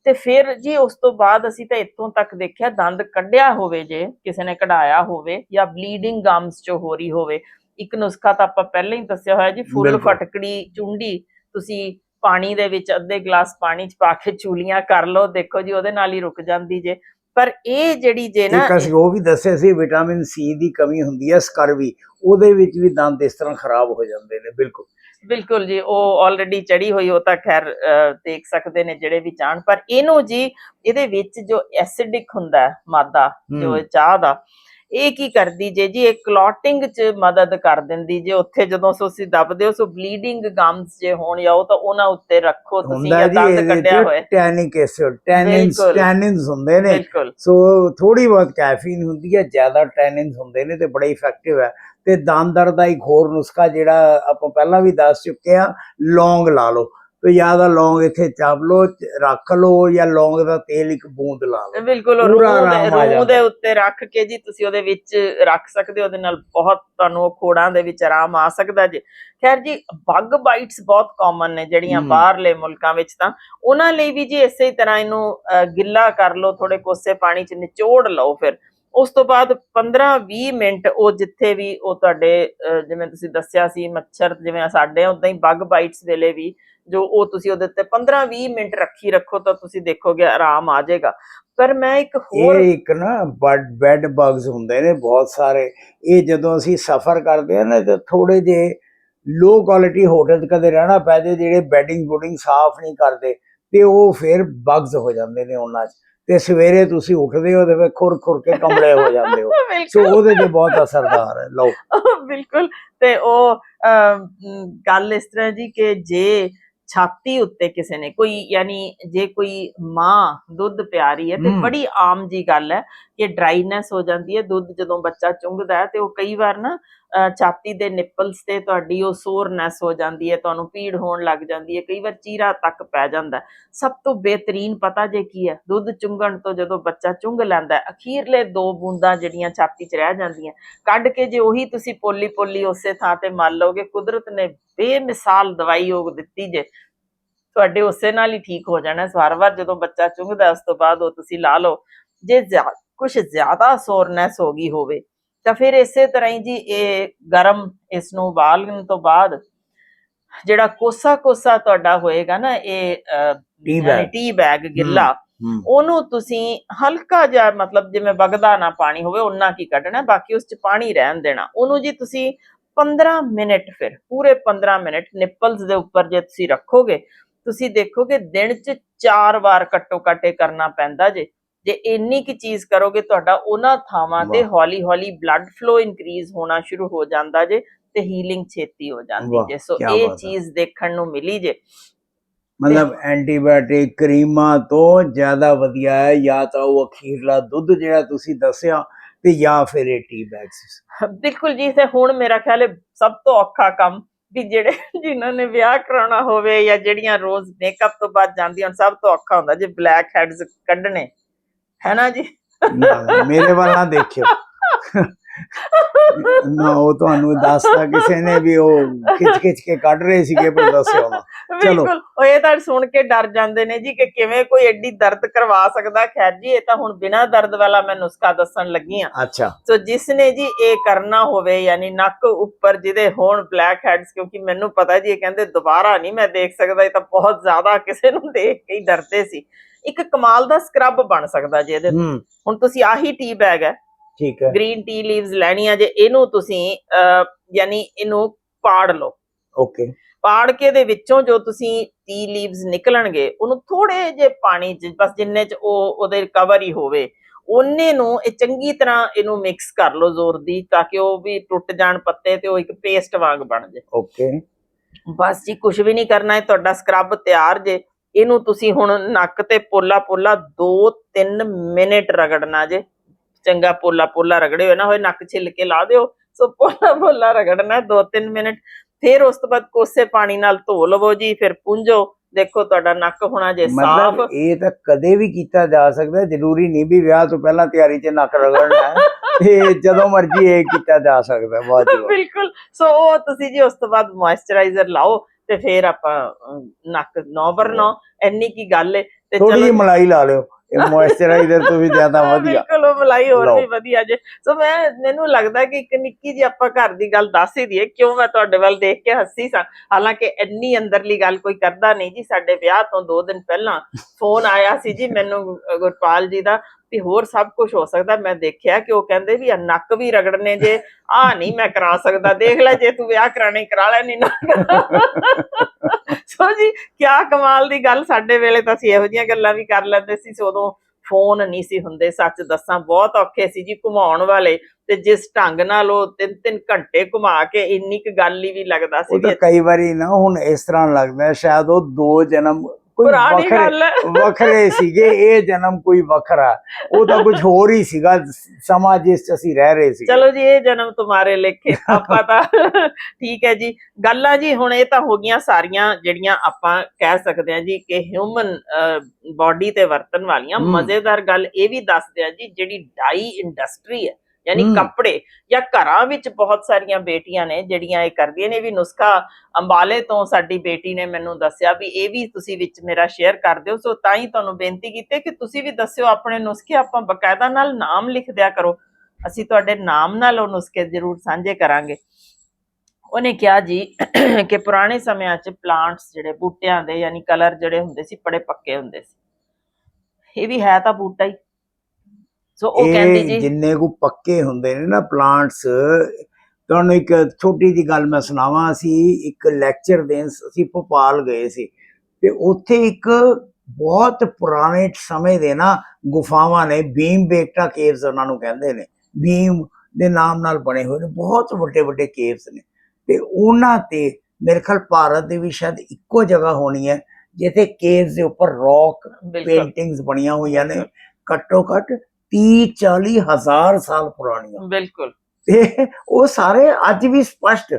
ਤੇ ਫਿਰ ਜੀ ਉਸ ਤੋਂ ਬਾਅਦ ਅਸੀਂ ਤਾਂ ਇੱਥੋਂ ਤੱਕ ਦੇਖਿਆ ਦੰਦ ਕੱਢਿਆ ਹੋਵੇ ਜੇ ਕਿਸੇ ਨੇ ਕਢਾਇਆ ਹੋਵੇ ਜਾਂ ਬਲੀਡਿੰਗ ਗਮਸ ਚ ਹੋ ਰਹੀ ਹੋਵੇ ਇੱਕ ਨੁਸਖਾ ਤਾਂ ਆਪਾਂ ਪਹਿਲਾਂ ਹੀ ਦੱਸਿਆ ਹੋਇਆ ਜੀ ਫੁੱਲ। ਫਟਕੜੀ ਚੁੰਡੀ ਤੁਸੀਂ ਪਾਣੀ ਦੇ ਵਿੱਚ ਅੱਧੇ ਗਲਾਸ ਪਾਣੀ ਚ ਪਾ ਕੇ ਚੂਲੀਆਂ ਕਰ ਲਓ ਦੇਖੋ ਜੀ ਉਹਦੇ ਨਾਲ ਹੀ ਰੁਕ ਜਾਂਦੀ ਜੇ। ਪਰ ਇਹ ਜਿਹੜੀ ਜੇ ਨਾ ਅਸੀਂ ਉਹ ਵੀ ਦੱਸਿਆ ਸੀ ਵਿਟਾਮਿਨ ਸੀ ਦੀ ਕਮੀ ਹੁੰਦੀ ਹੈ ਸਕਰਵੀ ਉਹਦੇ ਵਿੱਚ ਵੀ ਦੰਦ ਇਸ ਤਰ੍ਹਾਂ ਖਰਾਬ ਹੋ ਜਾਂਦੇ ਨੇ ਬਿਲਕੁਲ। ਬਿਲਕੁਲ ਜੀ ਉਹ ਆਲਰੇਡੀ ਚੜੀ ਹੋਈ ਉਹ ਤਾਂ ਖੈਰ ਦੇਖ ਸਕਦੇ ਨੇ ਜਿਹੜੇ ਵੀ ਚਾਹਣ ਪਰ ਇਹਨੂੰ ਜੀ ਇਹਦੇ ਵਿੱਚ ਜੋ ਐਸਿਡਿਕ ਹੁੰਦਾ ਮਾਦਾ ਜੋ ਚਾਹ ਦਾ ਇਹ ਕੀ ਕਰਦੀ ਜੇ ਜੀ? ਇਹ ਕਲੌਟਿੰਗ ਚ ਮਦਦ ਕਰ ਦਿੰਦੀ ਜੇ। ਉੱਥੇ ਜਦੋਂ ਤੁਸੀਂ ਦੱਬਦੇ ਹੋ ਸੋ ਬਲੀਡਿੰਗ ਗਮਸ ਜੇ ਹੋਣ ਜਾਂ ਉਹ ਤਾਂ ਉਹਨਾਂ ਉੱਤੇ ਰੱਖੋ ਤੁਸੀਂ ਜਾਂ ਦੰਦ ਕੱਢਿਆ ਹੋਏ ਵਿੱਚ ਟੈਨਿਕ ਐਸਿਡ ਟੈਨਿਨਸ। ਟੈਨਿਨਸ ਹੁੰਦੇ ਨੇ। ਸੋ ਥੋੜੀ ਬਹੁਤ ਕੈਫੀਨ ਹੁੰਦੀ ਹੈ ਜ਼ਿਆਦਾ ਟੈਨਿਨਸ ਹੁੰਦੇ ਨੇ ਤੇ ਬੜਾ ਇਫੈਕਟਿਵ ਹੈ। ਤੇ ਦੰਦ ਦਰਦ ਦਾ ਇੱਕ ਹੋਰ ਨੁਸਖਾ ਜਿਹੜਾ ਆਪਾਂ ਪਹਿਲਾਂ ਵੀ ਦੱਸ ਚੁੱਕੇ ਆ ਲੌਂਗ ਲਾ ਲਓ। ਤੇ ਜ਼ਿਆਦਾ ਲੌਂਗ ਇੱਥੇ ਚੱਬ ਲਓ ਚ- ਰੱਖ ਲਓ ਜਾਂ ਲੌਂਗ ਦਾ ਤੇਲ ਇੱਕ ਬੂੰਦ ਲਾ ਲਓ ਬਿਲਕੁਲ ਰੂਹ ਦੇ ਦੇ। ਉੱਤੇ ਰੱਖ ਕੇ ਜੀ ਤੁਸੀਂ ਉਹਦੇ ਵਿੱਚ ਰੱਖ ਸਕਦੇ ਹੋ ਉਹਦੇ ਨਾਲ ਬਹੁਤ ਤੁਹਾਨੂੰ ਉਹ ਖੋੜਾਂ ਦੇ ਵਿੱਚ ਆਰਾਮ ਆ ਸਕਦਾ ਜੀ ਖੈਰ ਜੀ ਬੱਗ ਬਾਈਟਸ ਬਹੁਤ ਕਾਮਨ ਨੇ ਜਿਹੜੀਆਂ। ਬਾਹਰਲੇ ਮੁਲਕਾਂ ਵਿੱਚ ਤਾਂ ਉਹਨਾਂ ਲਈ ਵੀ ਜੀ ਇਸੇ ਤਰ੍ਹਾਂ ਇਹਨੂੰ ਗਿੱਲਾ ਕਰ ਲਓ ਥੋੜੇ ਕੋਸੇ ਪਾਣੀ 'ਚ ਨਿਚੋੜ ਲਓ ਫਿਰ ਉਸ ਤੋਂ ਬਾਅਦ 15-20 ਮਿੰਟ ਉਹ ਜਿੱਥੇ ਵੀ ਉਹ ਤੁਹਾਡੇ ਜਿਵੇਂ ਤੁਸੀਂ ਦੱਸਿਆ ਸੀ ਮੱਛਰ ਜਿਵੇਂ ਸਾਡੇ ਉਦਾਂ ਹੀ ਬੱਗ ਬਾਈਟਸ ਵੇਲੇ ਵੀ ਜੋ ਉਹ ਤੁਸੀਂ ਉਹਦੇ ਉੱਤੇ 15-20 ਮਿੰਟ ਰੱਖੀ ਰੱਖੋ ਤਾਂ ਤੁਸੀਂ ਦੇਖੋਗੇ ਆਰਾਮ ਆ ਜਾਏਗਾ। ਪਰ ਮੈਂ ਇੱਕ ਹੋਰ ਇਹ ਇੱਕ ਨਾ ਬੈਡ ਬੈਡ ਬਗਸ ਹੁੰਦੇ ਨੇ ਬਹੁਤ ਸਾਰੇ। ਇਹ ਜਦੋਂ ਅਸੀਂ ਸਫ਼ਰ ਕਰਦੇ ਆ ਨਾ ਤੇ ਥੋੜੇ ਜੇ ਲੋ ਕੁਆਲਿਟੀ ਹੋਟਲ 'ਚ ਕਦੇ ਰਹਿਣਾ ਪੈ ਜਿਹੜੇ ਬੈਡਿੰਗ ਬੁਡਿੰਗ ਸਾਫ਼ ਨਹੀਂ ਕਰਦੇ ਤੇ ਉਹ ਫਿਰ ਬਗਸ ਹੋ ਜਾਂਦੇ ਨੇ ਉਹਨਾਂ 'ਚ। ਤੇ ਸਵੇਰੇ ਤੁਸੀਂ ਉੱਠਦੇ ਹੋ ਤੇ ਫਿਰ ਖੁਰ ਖੁਰ ਕੇ ਕਮਲੇ ਹੋ ਜਾਂਦੇ ਹੋ। ਸੋ ਉਹਦੇ 'ਚ ਬਹੁਤ ਅਸਰਦਾਰ ਹੈ। ਲਓ। ਬਿਲਕੁਲ। ਤੇ ਉਹ ਗੱਲ ਇਸ ਤਰ੍ਹਾਂ ਜੀ ਕਿ ਜੇ ਛਾਤੀ ਉੱਤੇ ਕਿਸੇ ਨੇ ਕੋਈ ਯਾਨੀ ਜੇ ਕੋਈ ਮਾਂ ਦੁੱਧ ਪਿਆਰੀ ਹੈ ਤੇ। ਬੜੀ ਆਮ ਜੀ ਗੱਲ ਹੈ ਕਿ ਡਰਾਈਨੈਸ ਹੋ ਜਾਂਦੀ ਹੈ, ਦੁੱਧ ਜਦੋਂ ਬੱਚਾ ਚੁੰਗਦਾ ਤੇ ਉਹ ਕਈ ਵਾਰ ਨਾ ਛਾਤੀ ਦੇ ਨਿੱਪਲਸ ਤੇ ਤੁਹਾਡੀ ਉਹ ਸੋਰਨੈਸ ਹੋ ਜਾਂਦੀ ਹੈ, ਤੁਹਾਨੂੰ ਪੀੜ ਹੋਣ ਲੱਗ ਜਾਂਦੀ ਹੈ, ਕਈ ਵਾਰ ਚੀਰਾ ਤੱਕ ਪੈ ਜਾਂਦਾ ਸਭ ਤੋਂ ਬਿਹਤਰੀਨ ਪਤਾ ਜੇ ਕੀ ਹੈ, ਦੁੱਧ ਚੁੰਗਣ ਤੋਂ ਜਦੋਂ ਬੱਚਾ ਚੁੰਗ ਲੈਂਦਾ ਅਖੀਰਲੇ ਦੋ ਬੂੰਦਾਂ ਜਿਹੜੀਆਂ ਛਾਤੀ 'ਚ ਰਹਿ ਜਾਂਦੀਆਂ, ਕੱਢ ਕੇ ਜੇ ਉਹੀ ਤੁਸੀਂ ਪੋਲੀ ਪੋਲੀ ਉਸੇ ਥਾਂ ਤੇ ਮੰਨ ਲਓਗੇ, ਕੁਦਰਤ ਨੇ ਬੇਮਿਸਾਲ ਦਵਾਈ ਉਹ ਦਿੱਤੀ ਜੇ, ਤੁਹਾਡੇ ਉਸੇ ਨਾਲ ਹੀ ਠੀਕ ਹੋ ਜਾਣਾ ਵਾਰ ਵਾਰ ਜਦੋਂ ਬੱਚਾ ਚੁੰਗਦਾ ਉਸ ਤੋਂ ਬਾਅਦ ਉਹ ਤੁਸੀਂ ਲਾ ਲਓ। ਜੇ ਕੁਝ ਜ਼ਿਆਦਾ ਸੋਰਨੈਸ ਹੋ ਗਈ ਹੋਵੇ ਤਾਂ ਫਿਰ ਇਸੇ ਤਰ੍ਹਾਂ ਹੀ ਜੀ ਇਹ ਗਰਮ ਇਸ ਨੂੰ ਉਬਾਲਣ ਤੋਂ ਬਾਅਦ ਜਿਹੜਾ ਕੋਸਾ ਕੋਸਾ ਤੁਹਾਡਾ ਹੋਏਗਾ ਨਾ ਇਹ. ਟੀ ਬੈਗ ਗਿੱਲਾ ਉਹਨੂੰ ਤੁਸੀਂ ਹਲਕਾ ਜਿਹਾ ਮਤਲਬ ਜਿਵੇਂ ਵਗਦਾ ਨਾ ਪਾਣੀ ਹੋਵੇ ਉਹਨਾਂ ਕੀ ਕੱਢਣਾ ਬਾਕੀ ਉਸ ਚ ਪਾਣੀ ਰਹਿਣ ਦੇਣਾ। ਉਹਨੂੰ ਜੀ ਤੁਸੀਂ 15 ਮਿੰਟ ਫਿਰ ਪੂਰੇ 15 ਮਿੰਟ ਨਿੱਪਲਸ ਦੇ ਉੱਪਰ ਜੇ ਤੁਸੀਂ ਰੱਖੋਗੇ ਤੁਸੀਂ ਦੇਖੋਗੇ ਦਿਨ ਚ ਚਾਰ ਵਾਰ ਕੱਟੋ ਕੱਟੇ ਕਰਨਾ ਪੈਂਦਾ ਜੇ। ਜੇ ਇੰਨੀ ਕੀ ਚੀਜ਼ ਕਰੋਗੇ ਤੁਹਾਡਾ ਉਹਨਾਂ ਥਾਵਾਂ ਤੇ। ਹੌਲੀ ਹੌਲੀ ਬਲੱਡ ਫਲੋ ਇਨਕਰੀਜ਼ ਹੋਣਾ ਸ਼ੁਰੂ ਹੋ ਜਾਂਦਾ ਜੇ ਤੇ ਹੀਲਿੰਗ ਛੇਤੀ ਹੋ ਜਾਂਦੀ ਜੇ ਸੋ ਇਹ। ਚੀਜ਼ ਦੇਖਣ ਨੂੰ ਮਿਲੀ ਜੇ ਮਤਲਬ ਐਂਟੀਬਾਇਓਟਿਕ ਕਰੀਮਾਂ ਤੋਂ ਜ਼ਿਆਦਾ ਵਧੀਆ ਹੈ ਜਾਂ ਤਾਂ ਉਹ ਅਖੀਰਲਾ ਦੁੱਧ ਜਿਹੜਾ ਤੁਸੀਂ ਦੱਸਿਆ ਤੇ ਜਾਂ ਫਿਰ ਇਹ ਟੀ ਬੈਗਸ ਬਿਲਕੁਲ ਜੀ ਤੇ ਹੁਣ ਮੇਰਾ ਖਿਆਲ ਹੈ ਸਭ ਤੋਂ ਔਖਾ ਕੰਮ ਵੀ ਜਿਹੜੇ ਜਿਨ੍ਹਾਂ ਨੇ ਵਿਆਹ ਕਰਾਉਣਾ ਹੋਵੇ ਜਾਂ ਜਿਹੜੀਆਂ ਰੋਜ਼ ਮੇਕਅਪ ਤੋਂ ਬਾਅਦ ਜਾਂਦੀਆਂ ਸਭ ਤੋਂ ਔਖਾ ਹੁੰਦਾ ਜੇ ਬਲੈਕ ਹੈਡਸ ਕੱਢਣੇ ਹੈ ਨਾ ਜੀ? ਮੇਰੇ ਵੱਲ ਨਾ ਦੇਖਿਓ। ਨਾ ਉਹ ਤੁਹਾਨੂੰ ਦੱਸਦਾ ਕਿਸੇ ਨੇ ਵੀ ਉਹ ਖਿੱਚ ਖਿੱਚ ਕੇ ਕੱਢ ਰਹੇ ਸੀਗੇ ਪਰ ਦੱਸਿਓ ਨਾ ਚਲੋ। ਬਿਲਕੁਲ ਉਹ ਇਹ ਤਾਂ ਸੁਣ ਕੇ ਡਰ ਜਾਂਦੇ ਨੇ ਜੀ ਕਿ ਕਿਵੇਂ ਕੋਈ ਐਡੀ ਦਰਦ ਕਰਵਾ ਸਕਦਾ। ਖੈਰ ਜੀ ਇਹ ਤਾਂ ਹੁਣ ਬਿਨਾਂ ਦਰਦ ਵਾਲਾ ਮੈਂ ਨੁਸਖਾ ਦੱਸਣ ਲੱਗੀ ਆ ਅੱਛਾ। ਸੋ ਜਿਸ ਨੇ ਜੀ ਇਹ ਕਰਨਾ ਹੋਵੇ ਯਾਨੀ ਨੱਕ ਉੱਪਰ ਜਿਹਦੇ ਹੋਣ ਬਲੈਕ ਹੈਡਸ ਕਿਉਂਕਿ ਮੈਨੂੰ ਪਤਾ ਜੀ ਇਹ ਕਹਿੰਦੇ ਦੁਬਾਰਾ ਨਹੀਂ ਮੈਂ ਦੇਖ ਸਕਦਾ ਇਹ ਤਾਂ ਬਹੁਤ ਜ਼ਿਆਦਾ ਕਿਸੇ ਨੂੰ ਦੇਖ ਕੇ ਹੀ ਡਰਦੇ ਸੀ। ਇੱਕ ਕਮਾਲ ਦਾ ਸਕਰਬ ਬਣ ਸਕਦਾ ਜੀ ਇਹਦੇ ਹੁਣ ਤੁਸੀਂ ਆਹੀ ਟੀ ਬੈਗ ਹੈ ਠੀਕ ਹੈ। ਗ੍ਰੀਨ ਟੀ ਲੀਵਸ ਲੈਣੀਆਂ ਜੇ ਇਹਨੂੰ ਤੁਸੀਂ ਯਾਨੀ ਇਹਨੂੰ ਪਾੜ ਲਓ। ਓਕੇ ਪਾੜ ਕੇ ਦੇ ਵਿੱਚੋਂ ਜੋ ਤੁਸੀਂ ਟੀ ਲੀਵਸ ਨਿਕਲਣਗੇ ਉਹਨੂੰ ਥੋੜੇ ਜੇ ਪਾਣੀ ਚ ਬਸ ਜਿੰਨੇ ਚ ਉਹ ਉਹਦੇ ਕਵਰ ਹੀ ਹੋਵੇ ਉਹਨੇ ਨੂੰ ਇਹ ਚੰਗੀ ਤਰ੍ਹਾਂ ਇਹਨੂੰ ਮਿਕਸ ਕਰ ਲਓ ਜ਼ੋਰ ਦੀ ਤਾਂ ਕਿ ਉਹ ਵੀ ਟੁੱਟ ਜਾਣ ਪੱਤੇ ਤੇ ਉਹ ਇੱਕ ਪੇਸਟ ਵਾਂਗ ਬਣ ਜਾਏ ਓਕੇ ਬਸ ਜੀ ਕੁਝ ਵੀ ਨਹੀਂ ਕਰਨਾ ਹੈ ਤੁਹਾਡਾ ਸਕਰਬ ਤਿਆਰ ਜੇ। ਇਹਨੂੰ ਤੁਸੀਂ ਹੁਣ ਨੱਕ ਤੇ ਪੋਲਾ ਪੋਲਾ 2-3 ਮਿੰਟ ਰਗੜਨਾ ਜੇ। ਚੰਗਾ ਪੋਲਾ ਪੋਲਾ ਰਗੜੇ ਹੋਏ ਨਾ ਹੋਏ ਨੱਕ ਛਿੱਲ ਕੇ ਲਾ ਦਿਓ। ਸੋ ਪੋਲਾ ਪੋਲਾ ਰਗੜਨਾ 2-3 ਮਿੰਟ। ਫਿਰ ਉਸ ਤੋਂ ਬਾਅਦ ਕੋਸੇ ਪਾਣੀ ਨਾਲ ਧੋ ਲਵੋ ਜੀ ਫਿਰ ਪੁੰਝੋ। ਦੇਖੋ ਤੁਹਾਡਾ ਨੱਕ ਹੋਣਾ ਜੇ ਸਾਫ਼। ਮਤਲਬ ਇਹ ਤਾਂ ਕਦੇ ਵੀ ਕੀਤਾ ਜਾ ਸਕਦਾ ਹੈ, ਜ਼ਰੂਰੀ ਨਹੀਂ ਵੀ ਵਿਆਹ ਤੋਂ ਪਹਿਲਾਂ ਤਿਆਰੀ 'ਚ ਨੱਕ ਰਗੜਨਾ ਹੈ। ਇਹ ਜਦੋਂ ਮਰਜ਼ੀ ਇਹ ਕੀਤਾ ਜਾ ਸਕਦਾ ਹੈ, ਵਾਹ। ਬਿਲਕੁਲ। ਸੋ ਉਹ ਤੁਸੀਂ ਜੀ ਉਸ ਤੋਂ ਬਾਅਦ ਮੋਇਸਚਰਾਈਜ਼ਰ ਲਾਓ ਤੇ ਫਿਰ ਆਪਾਂ ਨੱਕ ਨੌ ਬਰ ਨੌ ਇੰਨੀ ਕੀ ਗੱਲ ਏ। ਤੇ ਥੋੜੀ ਚਲੋ ਮਲਾਈ ਲਾ ਲਿਓ। ਇਹ ਮੋਇਸਚਰਾਈਜ਼ਰ ਤੋਂ ਵੀ ਜ਼ਿਆਦਾ ਵਧੀਆ। ਬਿਲਕੁਲ ਉਹ ਮਲਾਈ ਹੋਰ ਲਓ। ਵੀ ਵਧੀਆ ਜੇ। ਸੋ ਮੈਂ ਮੈਨੂੰ ਲੱਗਦਾ ਕਿ ਇੱਕ ਨਿੱਕੀ ਜੀ ਆਪਾਂ ਘਰ ਦੀ ਗੱਲ ਦੱਸ ਹੀ ਦਈਏ ਕਿਉਂ ਮੈਂ ਤੁਹਾਡੇ ਵੱਲ ਦੇਖ ਕੇ ਹੱਸੀ ਸਾਂ? ਹਾਲਾਂਕਿ ਇੰਨੀ ਅੰਦਰਲੀ ਗੱਲ ਕੋਈ ਕਰਦਾ ਨਹੀਂ ਜੀ। ਸਾਡੇ ਵਿਆਹ ਤੋਂ 2 ਦਿਨ ਪਹਿਲਾਂ ਫੋਨ ਆਇਆ ਸੀ ਜੀ ਮੈਨੂੰ ਗੁਰਪਾਲ ਜੀ ਦਾ। ਵੀ ਹੋਰ ਸਭ ਕੁਝ ਹੋ ਸਕਦਾ। ਮੈਂ ਦੇਖਿਆ ਕਿ ਉਹ ਕਹਿੰਦੇ ਵੀ ਆਹ ਨੱਕ ਵੀ ਰਗੜਨੇ ਜੇ ਆ ਨਹੀਂ ਮੈਂ ਕਰਾ ਸਕਦਾ। ਦੇਖ ਲੈ ਜੇ ਤੂੰ ਵਿਆਹ ਕਰਾਣੇ ਕਰਾ ਲੈ ਨਹੀਂ ਨਾ। ਸੋ ਜੀ ਕਿਆ ਕਮਾਲ ਦੀ ਗੱਲ। ਸਾਡੇ ਵੇਲੇ ਤਾਂ ਅਸੀਂ ਇਹੋ ਜਿਹੀਆਂ ਗੱਲਾਂ ਵੀ ਕਰ ਲੈਂਦੇ ਸੀ ਉਦੋਂ ਫੋਨ ਨਹੀਂ ਸੀ ਹੁੰਦੇ ਸੱਚ ਦੱਸਾਂ। ਬਹੁਤ ਔਖੇ ਸੀ ਜੀ ਘੁਮਾਉਣ ਵਾਲੇ ਤੇ ਜਿਸ ਢੰਗ ਨਾਲ ਉਹ ਤਿੰਨ ਤਿੰਨ ਘੰਟੇ ਘੁਮਾ ਕੇ ਇੰਨੀ ਕੁ ਗੱਲ ਹੀ ਵੀ ਲੱਗਦਾ ਸੀ ਉਹ ਤਾਂ ਕਈ ਵਾਰੀ ਨਾ ਹੁਣ ਇਸ ਤਰ੍ਹਾਂ ਲੱਗਦਾ ਸ਼ਾਇਦ ਉਹ ਦੋ ਜਨਮ ਪੁਰਾਣੀ ਵੱਖਰੇ ਗੱਲ ਹੈ। ਵੱਖਰੇ ਸੀਗੇ ਇਹ ਜਨਮ ਕੋਈ ਵੱਖਰਾ। ਉਹ ਤਾਂ ਕੁਝ ਹੋਰ ਹੀ ਸੀਗਾ ਸਮਾਂ ਜਿਸ 'ਚ ਅਸੀਂ ਰਹਿ ਰਹੇ ਸੀ ਚਲੋ ਜੀ ਇਹ ਜਨਮ ਤੁਹਾਰੇ ਲੇਖੇ। ਆਪਾਂ ਤਾਂ ਠੀਕ ਹੈ ਜੀ। ਗੱਲਾਂ ਜੀ ਹੁਣ ਇਹ ਤਾਂ ਹੋ ਗਈਆਂ ਸਾਰੀਆਂ ਜਿਹੜੀਆਂ ਆਪਾਂ ਕਹਿ ਸਕਦੇ ਹਾਂ ਜੀ ਕਿ ਹਿਊਮਨ ਬਾਡੀ ਤੇ ਵਰਤਣ ਵਾਲੀਆਂ। ਮਜ਼ੇਦਾਰ ਗੱਲ ਇਹ ਵੀ ਦੱਸਦੇ ਆ ਜੀ ਜਿਹੜੀ ਡਾਈ ਇੰਡਸਟਰੀ ਹੈ ਯਾਨੀ। ਕੱਪੜੇ ਜਾਂ ਘਰਾਂ ਵਿੱਚ ਬਹੁਤ ਸਾਰੀਆਂ ਬੇਟੀਆਂ ਨੇ ਜਿਹੜੀਆਂ ਇਹ ਕਰਦੀਆਂ ਨੇ ਵੀ ਨੁਸਖਾ ਅੰਬਾਲੇ ਤੋਂ ਸਾਡੀ ਬੇਟੀ ਨੇ ਮੈਨੂੰ ਦੱਸਿਆ ਵੀ ਇਹ ਵੀ ਤੁਸੀਂ ਵਿੱਚ ਮੇਰਾ ਸ਼ੇਅਰ ਕਰ ਦਿਓ। ਸੋ ਤਾਂ ਹੀ ਤੁਹਾਨੂੰ ਬੇਨਤੀ ਕੀਤੀ ਕਿ ਤੁਸੀਂ ਵੀ ਦੱਸਿਓ ਆਪਣੇ ਨੁਸਖੇ ਆਪਾਂ ਬਕਾਇਦਾ ਨਾਲ ਨਾਮ ਲਿਖ ਦਿਆ ਕਰੋ। ਅਸੀਂ ਤੁਹਾਡੇ ਨਾਮ ਨਾਲ ਉਹ ਨੁਸਖੇ ਜ਼ਰੂਰ ਸਾਂਝੇ ਕਰਾਂਗੇ। ਉਹਨੇ ਕਿਹਾ ਜੀ ਕਿ ਪੁਰਾਣੇ ਸਮਿਆਂ 'ਚ ਪਲਾਂਟਸ ਜਿਹੜੇ ਬੂਟਿਆਂ ਦੇ ਯਾਨੀ ਕਲਰ ਜਿਹੜੇ ਹੁੰਦੇ ਸੀ ਬੜੇ ਪੱਕੇ ਹੁੰਦੇ ਸੀ। ਇਹ ਵੀ ਹੈ ਤਾਂ ਬੂਟਾ ਹੀ। ਸੋ ਉਹ ਕਹਿੰਦੀ ਜੀ ਜਿੰਨੇ ਕੋ ਪੱਕੇ ਹੁੰਦੇ ਨੇ ਨਾ ਪਲਾਂਟਸ ਤੁਹਾਨੂੰ ਇੱਕ ਛੋਟੀ ਜੀ ਗੱਲ ਮੈਂ ਸੁਣਾਵਾਂ ਅਸੀਂ ਇੱਕ ਲੈਕਚਰ ਦੇਣ ਅਸੀਂ ਭੋਪਾਲ ਗਏ ਸੀ ਤੇ ਉੱਥੇ ਇੱਕ ਬਹੁਤ ਪੁਰਾਣੇ ਸਮੇਂ ਦੇ ਨਾ ਗੁਫਾਵਾਂ ਨੇ ਭੀਮ ਬੇਟਾ ਕੇਵਸ ਉਹਨਾਂ ਨੂੰ ਕਹਿੰਦੇ ਨੇ। ਭੀਮ ਦੇ ਨਾਮ ਨਾਲ ਬਣੇ ਹੋਏ ਨੇ ਬਹੁਤ ਵੱਡੇ ਵੱਡੇ ਕੇਵਸ ਨੇ। ਤੇ ਉਹਨਾਂ ਤੇ ਮੇਰੇ ਖਿਆਲ ਭਾਰਤ ਦੇ ਵੀ ਸ਼ਾਇਦ ਇੱਕੋ ਜਗ੍ਹਾ ਹੋਣੀ ਹੈ ਜਿੱਥੇ ਕੇਵਸ ਦੇ ਉੱਪਰ ਰੌਕ ਪੇਂਟਿੰਗਸ ਬਣੀਆਂ ਹੋਈਆਂ ਨੇ। ਘੱਟੋ ਘੱਟ 30 40 ਹਜ਼ਾਰ ਸਾਲ ਪੁਰਾਣੀਆਂ ਬਿਲਕੁਲ ਤੇ ਉਹ ਸਾਰੇ ਅੱਜ ਵੀ ਸਪਸ਼ਟ।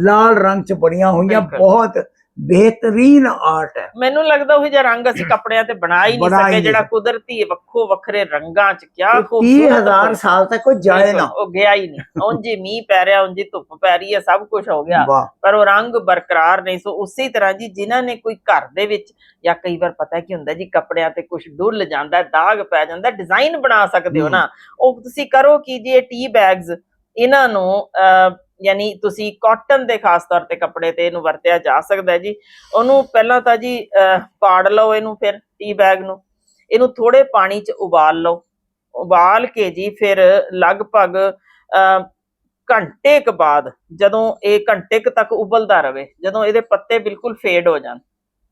ਲਾਲ ਰੰਗ ਚ ਬਣੀਆਂ ਹੋਈਆਂ। ਬਹੁਤ ਬਿਹਤਰੀਨ ਆਰਟ ਹੈ। ਮੈਨੂੰ ਲੱਗਦਾ ਉਹ ਜਿਹਾ ਰੰਗ ਅਸੀਂ ਕੱਪੜਿਆਂ ਤੇ ਬਣਾ ਹੀ ਨਹੀਂ ਸਕੇ ਜਿਹੜਾ। ਕੁਦਰਤੀ ਵੱਖੋ ਵੱਖਰੇ ਰੰਗਾਂ 'ਚ ਕਿਆ 30 ਖੂਬਸੂਰਤ ਹਜ਼ਾਰ ਸਾਲ ਤੱਕ ਉਹ ਜਾਏ ਨਾ। ਉਹ ਗਿਆ ਹੀ ਨਹੀਂ। ਉਂਝ ਮੀਂਹ ਪੈ ਰਿਹਾ ਉਂਝ ਧੁੱਪ ਪੈ ਰਹੀ ਹੈ ਸਭ ਕੁਝ ਹੋ ਗਿਆ। ਪਰ ਉਹ ਰੰਗ ਬਰਕਰਾਰ ਨਹੀਂ ਸੋ ਉਸੇ ਤਰ੍ਹਾਂ ਜੀ ਜਿਨ੍ਹਾਂ ਨੇ ਕੋਈ ਘਰ ਦੇ ਵਿੱਚ ਜਾਂ ਕਈ ਵਾਰ ਪਤਾ ਕੀ ਹੁੰਦਾ ਜੀ ਕੱਪੜਿਆਂ ਤੇ ਕੁਝ ਡੁੱਲ ਜਾਂਦਾ ਦਾਗ ਪੈ ਜਾਂਦਾ ਡਿਜ਼ਾਈਨ ਬਣਾ ਸਕਦੇ ਹੋ। ਨਾ। ਉਹ ਤੁਸੀਂ ਕਰੋ ਕੀ ਜੀ ਇਹ ਟੀ ਬੈਗਸ ਇਹਨਾਂ ਨੂੰ ਯਾਨੀ ਤੁਸੀਂ ਕਾਟਨ ਦੇ ਖਾਸ ਤੌਰ ਤੇ ਕੱਪੜੇ ਤੇ ਇਹਨੂੰ ਵਰਤਿਆ ਜਾ ਸਕਦਾ ਹੈ ਜੀ ਉਹਨੂੰ ਪਹਿਲਾਂ ਤਾਂ ਜੀ ਪਾੜ ਲਓ ਇਹਨੂੰ ਫਿਰ ਟੀ ਬੈਗ ਨੂੰ ਇਹਨੂੰ ਥੋੜੇ ਪਾਣੀ 'ਚ ਉਬਾਲ ਲਓ ਉਬਾਲ ਕੇ ਜੀ ਫਿਰ ਲਗਭਗ ਘੰਟੇ ਕੁ ਬਾਅਦ ਜਦੋਂ ਇਹ ਘੰਟੇ ਕੁ ਤੱਕ ਉਬਲਦਾ ਰਵੇ ਜਦੋਂ ਇਹਦੇ ਪੱਤੇ ਬਿਲਕੁਲ ਫੇਡ ਹੋ ਜਾਣ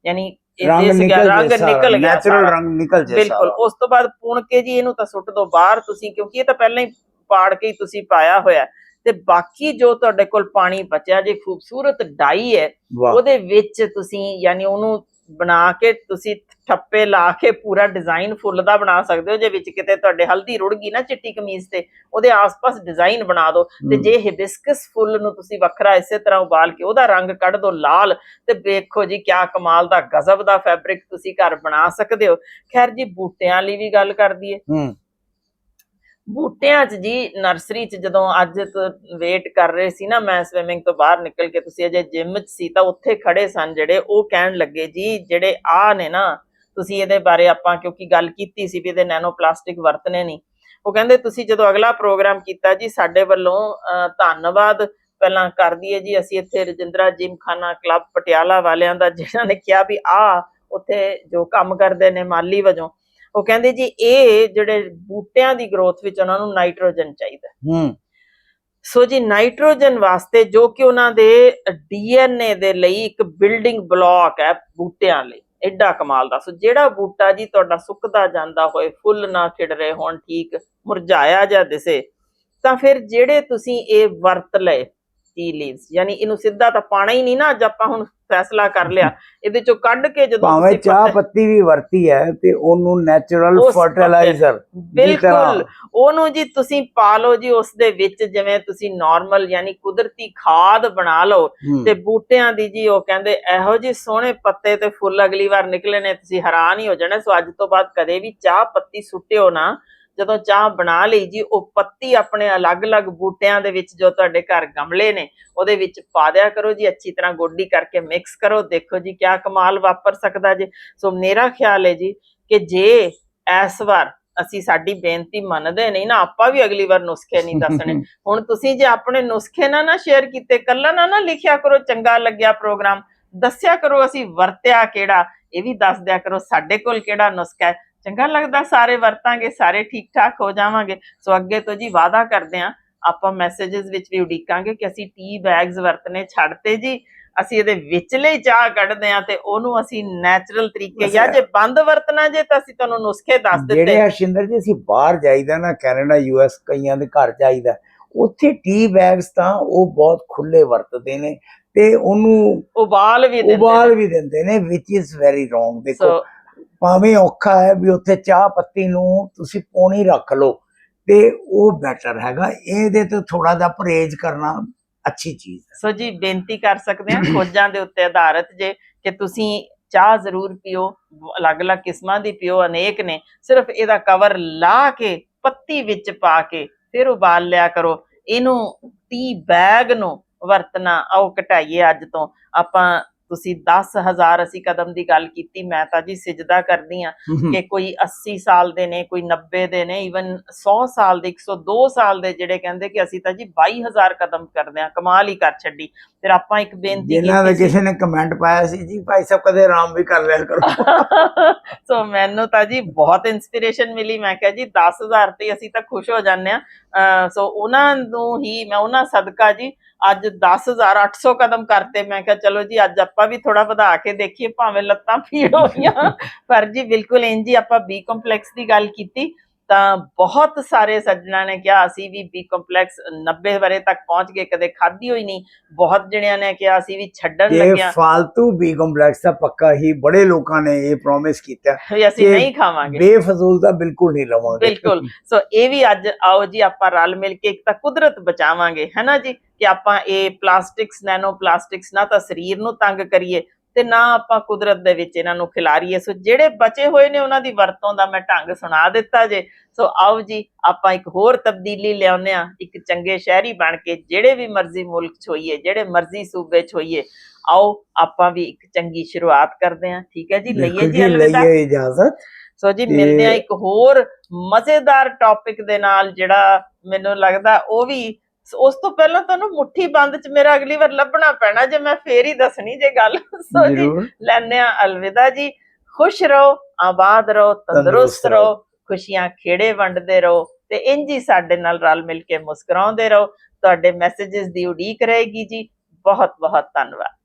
ਯਾਨੀ ਰੰਗ ਨਿਕਲ ਗਿਆ ਨੈਚੁਰਲ। ਰੰਗ ਨਿਕਲ ਜਾਏ ਬਿਲਕੁਲ। ਉਸ ਤੋਂ ਬਾਅਦ ਪੁਣ ਕੇ ਜੀ ਇਹਨੂੰ ਤਾਂ ਸੁੱਟ ਦੋ ਬਾਹਰ ਤੁਸੀਂ ਕਿਉਂਕਿ ਇਹ ਤਾਂ ਪਹਿਲਾਂ ਹੀ ਪਾੜ ਕੇ ਹੀ ਤੁਸੀਂ ਪਾਇਆ ਹੋਇਆ ਤੇ ਬਾਕੀ ਜੋ ਤੁਹਾਡੇ ਕੋਲ ਪਾਣੀ ਬਚਿਆ ਜੇ ਖੂਬਸੂਰਤ ਡਾਈ ਹੈ ਉਹਦੇ ਵਿੱਚ ਤੁਸੀਂ ਯਾਨੀ ਉਹਨੂੰ ਬਣਾ ਕੇ ਤੁਸੀਂ ਠੱਪੇ ਲਾ ਕੇ ਪੂਰਾ ਡਿਜ਼ਾਈਨ ਫੁੱਲ ਦਾ ਬਣਾ ਸਕਦੇ ਹੋ ਜੇ ਵਿੱਚ ਕਿਤੇ ਤੁਹਾਡੇ ਹਲਦੀ ਰੁੜ ਗਈ ਨਾ ਚਿੱਟੀ ਕਮੀਜ਼ ਤੇ ਉਹਦੇ ਆਸ-ਪਾਸ ਡਿਜ਼ਾਈਨ ਬਣਾ ਦਿਓ। ਤੇ। ਜੇ ਹਿਬਿਸਕਸ ਫੁੱਲ ਨੂੰ ਤੁਸੀਂ ਵੱਖਰਾ ਇਸੇ ਤਰ੍ਹਾਂ ਉਬਾਲ ਕੇ ਉਹਦਾ ਰੰਗ ਕੱਢ ਦਿਓ ਲਾਲ ਤੇ ਵੇਖੋ ਜੀ ਕਿਆ ਕਮਾਲ ਦਾ ਗਜ਼ਬ ਦਾ ਫੈਬਰਿਕ ਤੁਸੀਂ ਘਰ ਬਣਾ ਸਕਦੇ ਹੋ। ਖੈਰ ਜੀ ਬੂਟਿਆਂ ਲਈ ਵੀ ਗੱਲ ਕਰ ਦਈਏ ਹੂੰ। ਬੂਟਿਆਂ 'ਚ ਜੀ ਨਰਸਰੀ 'ਚ ਜਦੋਂ ਅੱਜ ਵੇਟ ਕਰ ਰਹੇ ਸੀ ਨਾ, ਮੈਂ ਸਵਿਮਿੰਗ ਤੋਂ ਬਾਹਰ ਨਿਕਲ ਕੇ, ਤੁਸੀਂ ਅਜੇ ਜਿਮ 'ਚ ਸੀ ਤਾਂ ਉੱਥੇ ਖੜੇ ਸਨ ਜਿਹੜੇ, ਉਹ ਕਹਿਣ ਲੱਗੇ ਜੀ, ਜਿਹੜੇ ਆ ਨੇ ਨਾ, ਤੁਸੀਂ ਇਹਦੇ ਬਾਰੇ ਆਪਾਂ ਕਿਉਂਕਿ ਗੱਲ ਕੀਤੀ ਸੀ ਵੀ ਇਹਦੇ ਨੈਨੋ ਪਲਾਸਟਿਕ ਵਰਤਨੇ ਨਹੀਂ ਉਹ ਕਹਿੰਦੇ, ਤੁਸੀਂ ਜਦੋਂ ਅਗਲਾ ਪ੍ਰੋਗਰਾਮ ਕੀਤਾ ਜੀ, ਸਾਡੇ ਵੱਲੋਂ ਧੰਨਵਾਦ ਪਹਿਲਾਂ ਕਰ ਦਈਏ ਜੀ, ਅਸੀਂ ਇੱਥੇ Rajindra Gymkhana club Patiala ਵਾਲਿਆਂ ਦਾ ਜਿਨ੍ਹਾਂ ਨੇ ਕਿਹਾ ਵੀ ਆ ਉੱਥੇ ਜੋ ਕੰਮ ਕਰਦੇ ਨੇ ਮਾਲੀ ਵਜੋਂ ਉਹ ਕਹਿੰਦੇ ਜੀ ਇਹ ਜਿਹੜੇ ਬੂਟਿਆਂ ਦੀ ਗਰੋਥ ਵਿੱਚ ਉਹਨਾਂ ਨੂੰ ਨਾਈਟ੍ਰੋਜਨ ਚਾਹੀਦਾ ਹੈ। ਸੋ ਜੀ ਨਾਈਟ੍ਰੋਜਨ ਵਾਸਤੇ ਜੋ ਕਿ ਉਹਨਾਂ ਦੇ ਡੀਐਨਏ ਦੇ ਲਈ ਇੱਕ ਬਿਲਡਿੰਗ ਬਲਾਕ ਹੈ ਬੂਟਿਆਂ ਲਈ ਐਡਾ ਕਮਾਲ ਦਾ ਸੋ ਜਿਹੜਾ ਬੂਟਾ ਜੀ ਤੁਹਾਡਾ ਸੁੱਕਦਾ ਜਾਂਦਾ ਹੋਏ ਫੁੱਲ ਨਾ ਖਿੜ ਰਹੇ ਹੋਣ ਠੀਕ ਮੁਰਝਾਇਆ ਜਾਂ ਦਿਸੇ ਤਾਂ ਫਿਰ ਜਿਹੜੇ ਤੁਸੀਂ ਇਹ ਵਰਤ ਲਏ ਟੀ ਲੀਵਸ ਯਾਨੀ ਇਹਨੂੰ ਸਿੱਧਾ ਤਾਂ ਪਾਣਾ ਹੀ ਨਹੀਂ ਨਾ ਅੱਜ ਆਪਾਂ ਹੁਣ ਫੈਸਲਾ ਕਰ ਲਿਆ। ਇਹਦੇ ਚੋਂ ਕੱਢ ਕੇ ਜਦੋਂ ਭਾਵੇਂ ਚਾਹ ਪੱਤੇ- ਵੀ ਵਰਤੀ ਹੈ ਤੇ ਉਹਨੂੰ ਨੈਚੁਰਲ ਫਰਟੀਲਾਈਜ਼ਰ ਬਿਲਕੁਲ। ਉਹਨੂੰ ਜੀ ਤੁਸੀਂ ਪਾ ਲਓ ਜੀ ਉਸ ਦੇ ਵਿੱਚ ਜਿਵੇਂ ਤੁਸੀਂ ਨਾਰਮਲ ਯਾਨੀ ਕੁਦਰਤੀ ਖਾਦ ਬਣਾ ਲਓ ਤੇ ਬੂਟਿਆਂ ਦੀ ਜੀ ਉਹ ਕਹਿੰਦੇ ਇਹੋ ਜਿਹੇ ਸੋਹਣੇ ਪੱਤੇ ਤੇ ਫੁੱਲ ਅਗਲੀ ਵਾਰ ਨਿਕਲੇ ਨੇ ਤੁਸੀਂ ਹੈਰਾਨ ਹੀ ਹੋ ਜਾਣਾ। ਸੋ ਅੱਜ ਤੋਂ ਬਾਅਦ ਕਦੇ ਵੀ ਚਾਹ ਪੱਤੀ ਸੁੱਟਿਓ ਨਾ। ਜਦੋਂ ਚਾਹ ਬਣਾ ਲਈ ਜੀ ਉਹ ਪੱਤੀ ਆਪਣੇ ਅਲੱਗ-ਅਲੱਗ ਬੂਟਿਆਂ ਦੇ ਵਿੱਚ ਜੋ ਤੁਹਾਡੇ ਘਰ ਗਮਲੇ ਨੇ ਉਹਦੇ ਵਿੱਚ ਪਾ ਦਿਆ ਕਰੋ ਜੀ ਅੱਛੀ ਤਰ੍ਹਾਂ ਗੋਡੀ ਕਰਕੇ ਮਿਕਸ ਕਰੋ। ਦੇਖੋ ਜੀ ਕਿਆ ਕਮਾਲ ਵਾਪਰ ਸਕਦਾ ਜੀ। ਸੋ ਮੇਰਾ ਖਿਆਲ ਹੈ ਜੀ ਕਿ ਜੇ ਇਸ ਵਾਰ ਅਸੀਂ ਸਾਡੀ ਬੇਨਤੀ ਮੰਨਦੇ ਨਹੀਂ ਨਾ ਆਪਾਂ ਵੀ ਅਗਲੀ ਵਾਰ ਨੁਸਖੇ ਨਹੀਂ ਦੱਸਣੇ। ਹੁਣ ਤੁਸੀਂ ਜੇ ਆਪਣੇ ਨੁਸਖੇ ਨਾ ਨਾ ਸ਼ੇਅਰ ਕੀਤੇ ਕੱਲਾ ਨਾ ਨਾ ਲਿਖਿਆ ਕਰੋ ਚੰਗਾ ਲੱਗਿਆ ਪ੍ਰੋਗਰਾਮ ਦੱਸਿਆ ਕਰੋ ਅਸੀਂ ਵਰਤਿਆ ਕਿਹੜਾ ਇਹ ਵੀ ਦੱਸ ਦਿਆ ਕਰੋ ਸਾਡੇ ਕੋਲ ਕਿਹੜਾ ਨੁਸਖਾ ਹੈ। ਚੰਗਾ ਲੱਗਦਾ ਸਾਰੇ ਵਰਤਾਂਗੇ ਸਾਰੇ ਠੀਕ ਠਾਕ ਹੋ ਜਾਵਾਂਗੇ। ਸੋ ਅੱਗੇ ਤੋਂ ਜੀ ਵਾਅਦਾ ਕਰਦੇ ਆਂ ਆਪਾਂ ਮੈਸੇजेस ਵਿੱਚ ਵੀ ਉਡੀਕਾਂਗੇ ਕਿ ਅਸੀਂ ਟੀ ਬੈਗਸ ਵਰਤਨੇ ਛੱਡਤੇ ਜੀ। ਅਸੀਂ ਇਹਦੇ ਵਿਚਲੇ ਚਾਹ ਕੱਢਦੇ ਆਂ ਤੇ ਉਹਨੂੰ ਅਸੀਂ ਨੈਚੁਰਲ ਤਰੀਕੇ ਜਾਂ ਜੇ ਬੰਦ ਵਰਤਣਾ ਜੇ ਤਾਂ ਅਸੀਂ ਤੁਹਾਨੂੰ ਨੁਸਖੇ ਦੱਸ ਦਿੱਤੇ। ਜਿਹੜੇ ਹਰਸ਼ਿੰਦਰ ਜੀ ਅਸੀਂ ਬਾਹਰ ਜਾਈਦਾ ਨਾ ਕੈਨੇਡਾ ਯੂਐਸ ਕਈਆਂ ਦੇ ਘਰ ਜਾਈਦਾ ਉੱਥੇ ਟੀ ਬੈਗਸ ਤਾਂ ਉਹ ਬਹੁਤ ਖੁੱਲੇ ਵਰਤਦੇ ਨੇ ਤੇ ਉਹਨੂੰ ਉਬਾਲ ਵੀ ਦਿੰਦੇ ਉਬਾਲ। ਵੀ ਦਿੰਦੇ ਨੇ ਵਿਚ ਇਜ਼ ਵੈਰੀ ਰੋਂਗ ਦੇਖੋ ਭਾਵੇਂ ਔਖਾ ਹੈ ਵੀ ਉੱਥੇ ਚਾਹ ਪੱਤੀ ਨੂੰ ਤੁਸੀਂ ਪੌਣੀ ਰੱਖ ਲਓ ਤੇ ਉਹ ਬੈਟਰ ਹੈਗਾ। ਇਹਦੇ ਤੋਂ ਥੋੜਾ ਜਿਹਾ ਪਰਹੇਜ਼ ਕਰਨਾ ਅੱਛੀ ਚੀਜ਼ ਹੈ। ਸੋ ਜੀ, ਬੇਨਤੀ ਕਰ ਸਕਦੇ ਹਾਂ ਖੋਜਾਂ ਦੇ ਉੱਤੇ ਆਧਾਰਿਤ ਜੇ ਕਿ ਤੁਸੀਂ ਚਾਹ ਜ਼ਰੂਰ ਪੀਓ, ਅਲੱਗ-ਅਲੱਗ ਕਿਸਮਾਂ ਦੀ ਪੀਓ, ਅਨੇਕ ਨੇ। ਸਿਰਫ ਇਹਦਾ ਕਵਰ ਲਾ ਕੇ, ਪੱਤੀ ਵਿੱਚ ਪਾ ਕੇ ਫਿਰ ਉਬਾਲ ਲਿਆ ਕਰੋ। ਇਹਨੂੰ ਟੀ ਬੈਗ ਨੂੰ ਵਰਤਣਾ ਆਓ ਘਟਾਈਏ ਅੱਜ ਤੋਂ। ਆਪਾਂ ਤੁਸੀਂ 10000 ਅਸੀਂ ਕਦਮ ਦੀ ਗੱਲ ਕੀਤੀ ਮੈਂ ਤਾਂ ਜੀ ਸਿਜਦਾ ਕਰਦੀ ਆ ਕਿ ਕੋਈ 80 ਸਾਲ ਦੇ ਨੇ ਕੋਈ 90 ਦੇ ਨੇ ਇਵਨ 100 ਸਾਲ ਦੇ 102 ਸਾਲ ਦੇ ਜਿਹੜੇ ਕਹਿੰਦੇ ਕਿ ਅਸੀਂ ਤਾਂ ਜੀ 22000 ਕਦਮ ਕਰਦੇ ਆ ਕਮਾਲ ਹੀ ਕਰ ਛੱਡੀ। ਫਿਰ ਆਪਾਂ ਇੱਕ ਬੇਨਤੀ ਜਿਨ੍ਹਾਂ ਦੇ ਕਿਸੇ ਨੇ ਕਮੈਂਟ ਪਾਇਆ ਸੀ ਜੀ ਭਾਈ ਸਾਹਿਬ ਕਦੇ ਆਰਾਮ ਵੀ ਕਰ ਲਿਆ ਕਰੋ। ਸੋ ਮੈਨੂੰ ਤਾਂ ਜੀ ਬਹੁਤ ਇਨਸਪੀਰੇਸ਼ਨ ਮਿਲੀ ਮੈਂ ਕਿਹਾ ਜੀ 10000 ਤੇ ਅਸੀਂ ਤਾਂ ਖੁਸ਼ ਹੋ ਜਾਂਦੇ ਆ ਸੋ ਉਹਨਾਂ ਨੂੰ ਹੀ ਮੈਂ ਉਹਨਾਂ ਸਦਕਾ ਜੀ ਅੱਜ 10800 ਕਦਮ ਕਰਤੇ। ਮੈਂ ਕਿਹਾ ਚਲੋ ਜੀ ਅੱਜ ਆਪਾਂ ਵੀ ਥੋੜਾ ਵਧਾ ਕੇ ਦੇਖੀਏ, ਭਾਵੇਂ ਲੱਤਾਂ ਪੀੜ ਹੋਈਆਂ। ਪਰ ਜੀ ਬਿਲਕੁਲ ਇੰਜ ਹੀ ਆਪਾਂ ਬੀ ਕੰਪਲੈਕਸ ਦੀ ਗੱਲ ਕੀਤੀ। ਤਾਂ ਬਹੁਤ ਸਾਰੇ ਸੱਜਣਾ ਨੇ ਕਿਹਾ ਅਸੀਂ ਵੀ ਬੀ ਕੰਪਲੈਕਸ 90 ਵਰੇ ਤੱਕ ਪਹੁੰਚ ਗਏ ਕਦੇ ਖਾਧੀ ਹੋਈ ਨਹੀਂ। ਬਹੁਤ ਜਣਿਆਂ ਨੇ ਕਿਹਾ ਅਸੀਂ ਵੀ ਛੱਡਣ ਇਹ ਲੱਗਿਆ। ਫालतू ਬੀ ਕੰਪਲੈਕਸ ਦਾ ਪੱਕਾ ਹੀ ਬੜੇ ਲੋਕਾਂ ਨੇ ਇਹ ਪ੍ਰੋਮਿਸ ਕੀਤਾ। ਵੀ ਅਸੀਂ ਨਹੀਂ ਖਾਵਾਂਗੇ। ਬੇਫਜ਼ੂਲ ਤਾਂ ਬਿਲਕੁਲ ਨਹੀਂ ਲਵਾਂਗੇ। ਬਿਲਕੁਲ। ਸੋ ਇਹ ਵੀ ਅੱਜ ਆਓ ਜੀ ਆਪਾਂ ਰਲ ਮਿਲ ਕੇ ਇੱਕ ਤਾਂ ਕੁਦਰਤ ਬਚਾਵਾਂਗੇ ਹੈਨਾ ਜੀ? ਕਿ ਆਪਾਂ ਇਹ ਪਲਾਸਟਿਕਸ ਨੈਨੋ ਪਲਾਸਟਿਕਸ ਨਾ ਤਾਂ ਸਰੀਰ ਨੂੰ ਤੰਗ ਕਰੀਏ ਤੇ ਨਾ ਆਪਾਂ ਕੁਦਰਤ ਦੇ ਵਿੱਚ ਇਹਨਾਂ ਨੂੰ ਖਿਲਾਰੀਏ। ਸੋ ਜਿਹੜੇ ਬਚੇ ਹੋਏ ਨੇ ਉਹਨਾਂ ਦੀ ਵਰਤੋਂ ਦਾ ਮੈਂ ਢੰਗ ਸੁਣਾ ਦਿੱਤਾ ਜੇ। ਸੋ ਆਓ ਜੀ ਆਪਾਂ ਇੱਕ ਹੋਰ ਤਬਦੀਲੀ ਲਿਆਉਂਦੇ ਆ ਇੱਕ ਚੰਗੇ ਸ਼ਹਿਰੀ ਬਣ ਕੇ ਜਿਹੜੇ ਵੀ ਮਰਜ਼ੀ ਮੁਲਕ 'ਚ ਹੋਈਏ ਜਿਹੜੇ ਮਰਜ਼ੀ ਸੂਬੇ 'ਚ ਹੋਈਏ ਆਓ ਆਪਾਂ ਵੀ ਇੱਕ ਚੰਗੀ ਸ਼ੁਰੂਆਤ ਕਰਦੇ ਆ ਠੀਕ ਹੈ ਜੀ? ਲਈਏ ਜੀ ਅਲਵਿਦਾ ਲਈਏ ਇਜਾਜ਼ਤ। ਸੋ ਜੀ ਮਿਲਦੇ ਆ ਇੱਕ ਹੋਰ ਮਜ਼ੇਦਾਰ ਟੌਪਿਕ ਦੇ ਨਾਲ ਜਿਹੜਾ ਮੈਨੂੰ ਲੱਗਦਾ ਉਹ ਵੀ ਉਸ ਤੋਂ ਪਹਿਲਾਂ ਤੁਹਾਨੂੰ ਮੁੱਠੀ ਬੰਦ ਚ ਮੇਰਾ ਅਗਲੀ ਵਾਰ ਲੱਭਣਾ ਪੈਣਾ ਜੇ ਮੈਂ ਫੇਰ ਹੀ ਦੱਸਣੀ ਜੇ ਗੱਲ। ਸੋ ਜੀ ਲੈਣੇ ਆ ਅਲਵਿਦਾ ਜੀ। ਖੁਸ਼ ਰਹੋ ਆਬਾਦ ਰਹੋ ਤੰਦਰੁਸਤ। ਰਹੋ। ਖੁਸ਼ੀਆਂ ਖੇੜੇ ਵੰਡਦੇ ਰਹੋ ਤੇ ਇੰਜ ਹੀ ਸਾਡੇ ਨਾਲ ਰਲ ਮਿਲ ਕੇ ਮੁਸਕਰਾਉਂਦੇ ਰਹੋ। ਤੁਹਾਡੇ ਮੈਸੇजेस ਦੀ ਉਡੀਕ ਰਹੇਗੀ ਜੀ। ਬਹੁਤ ਬਹੁਤ ਧੰਨਵਾਦ।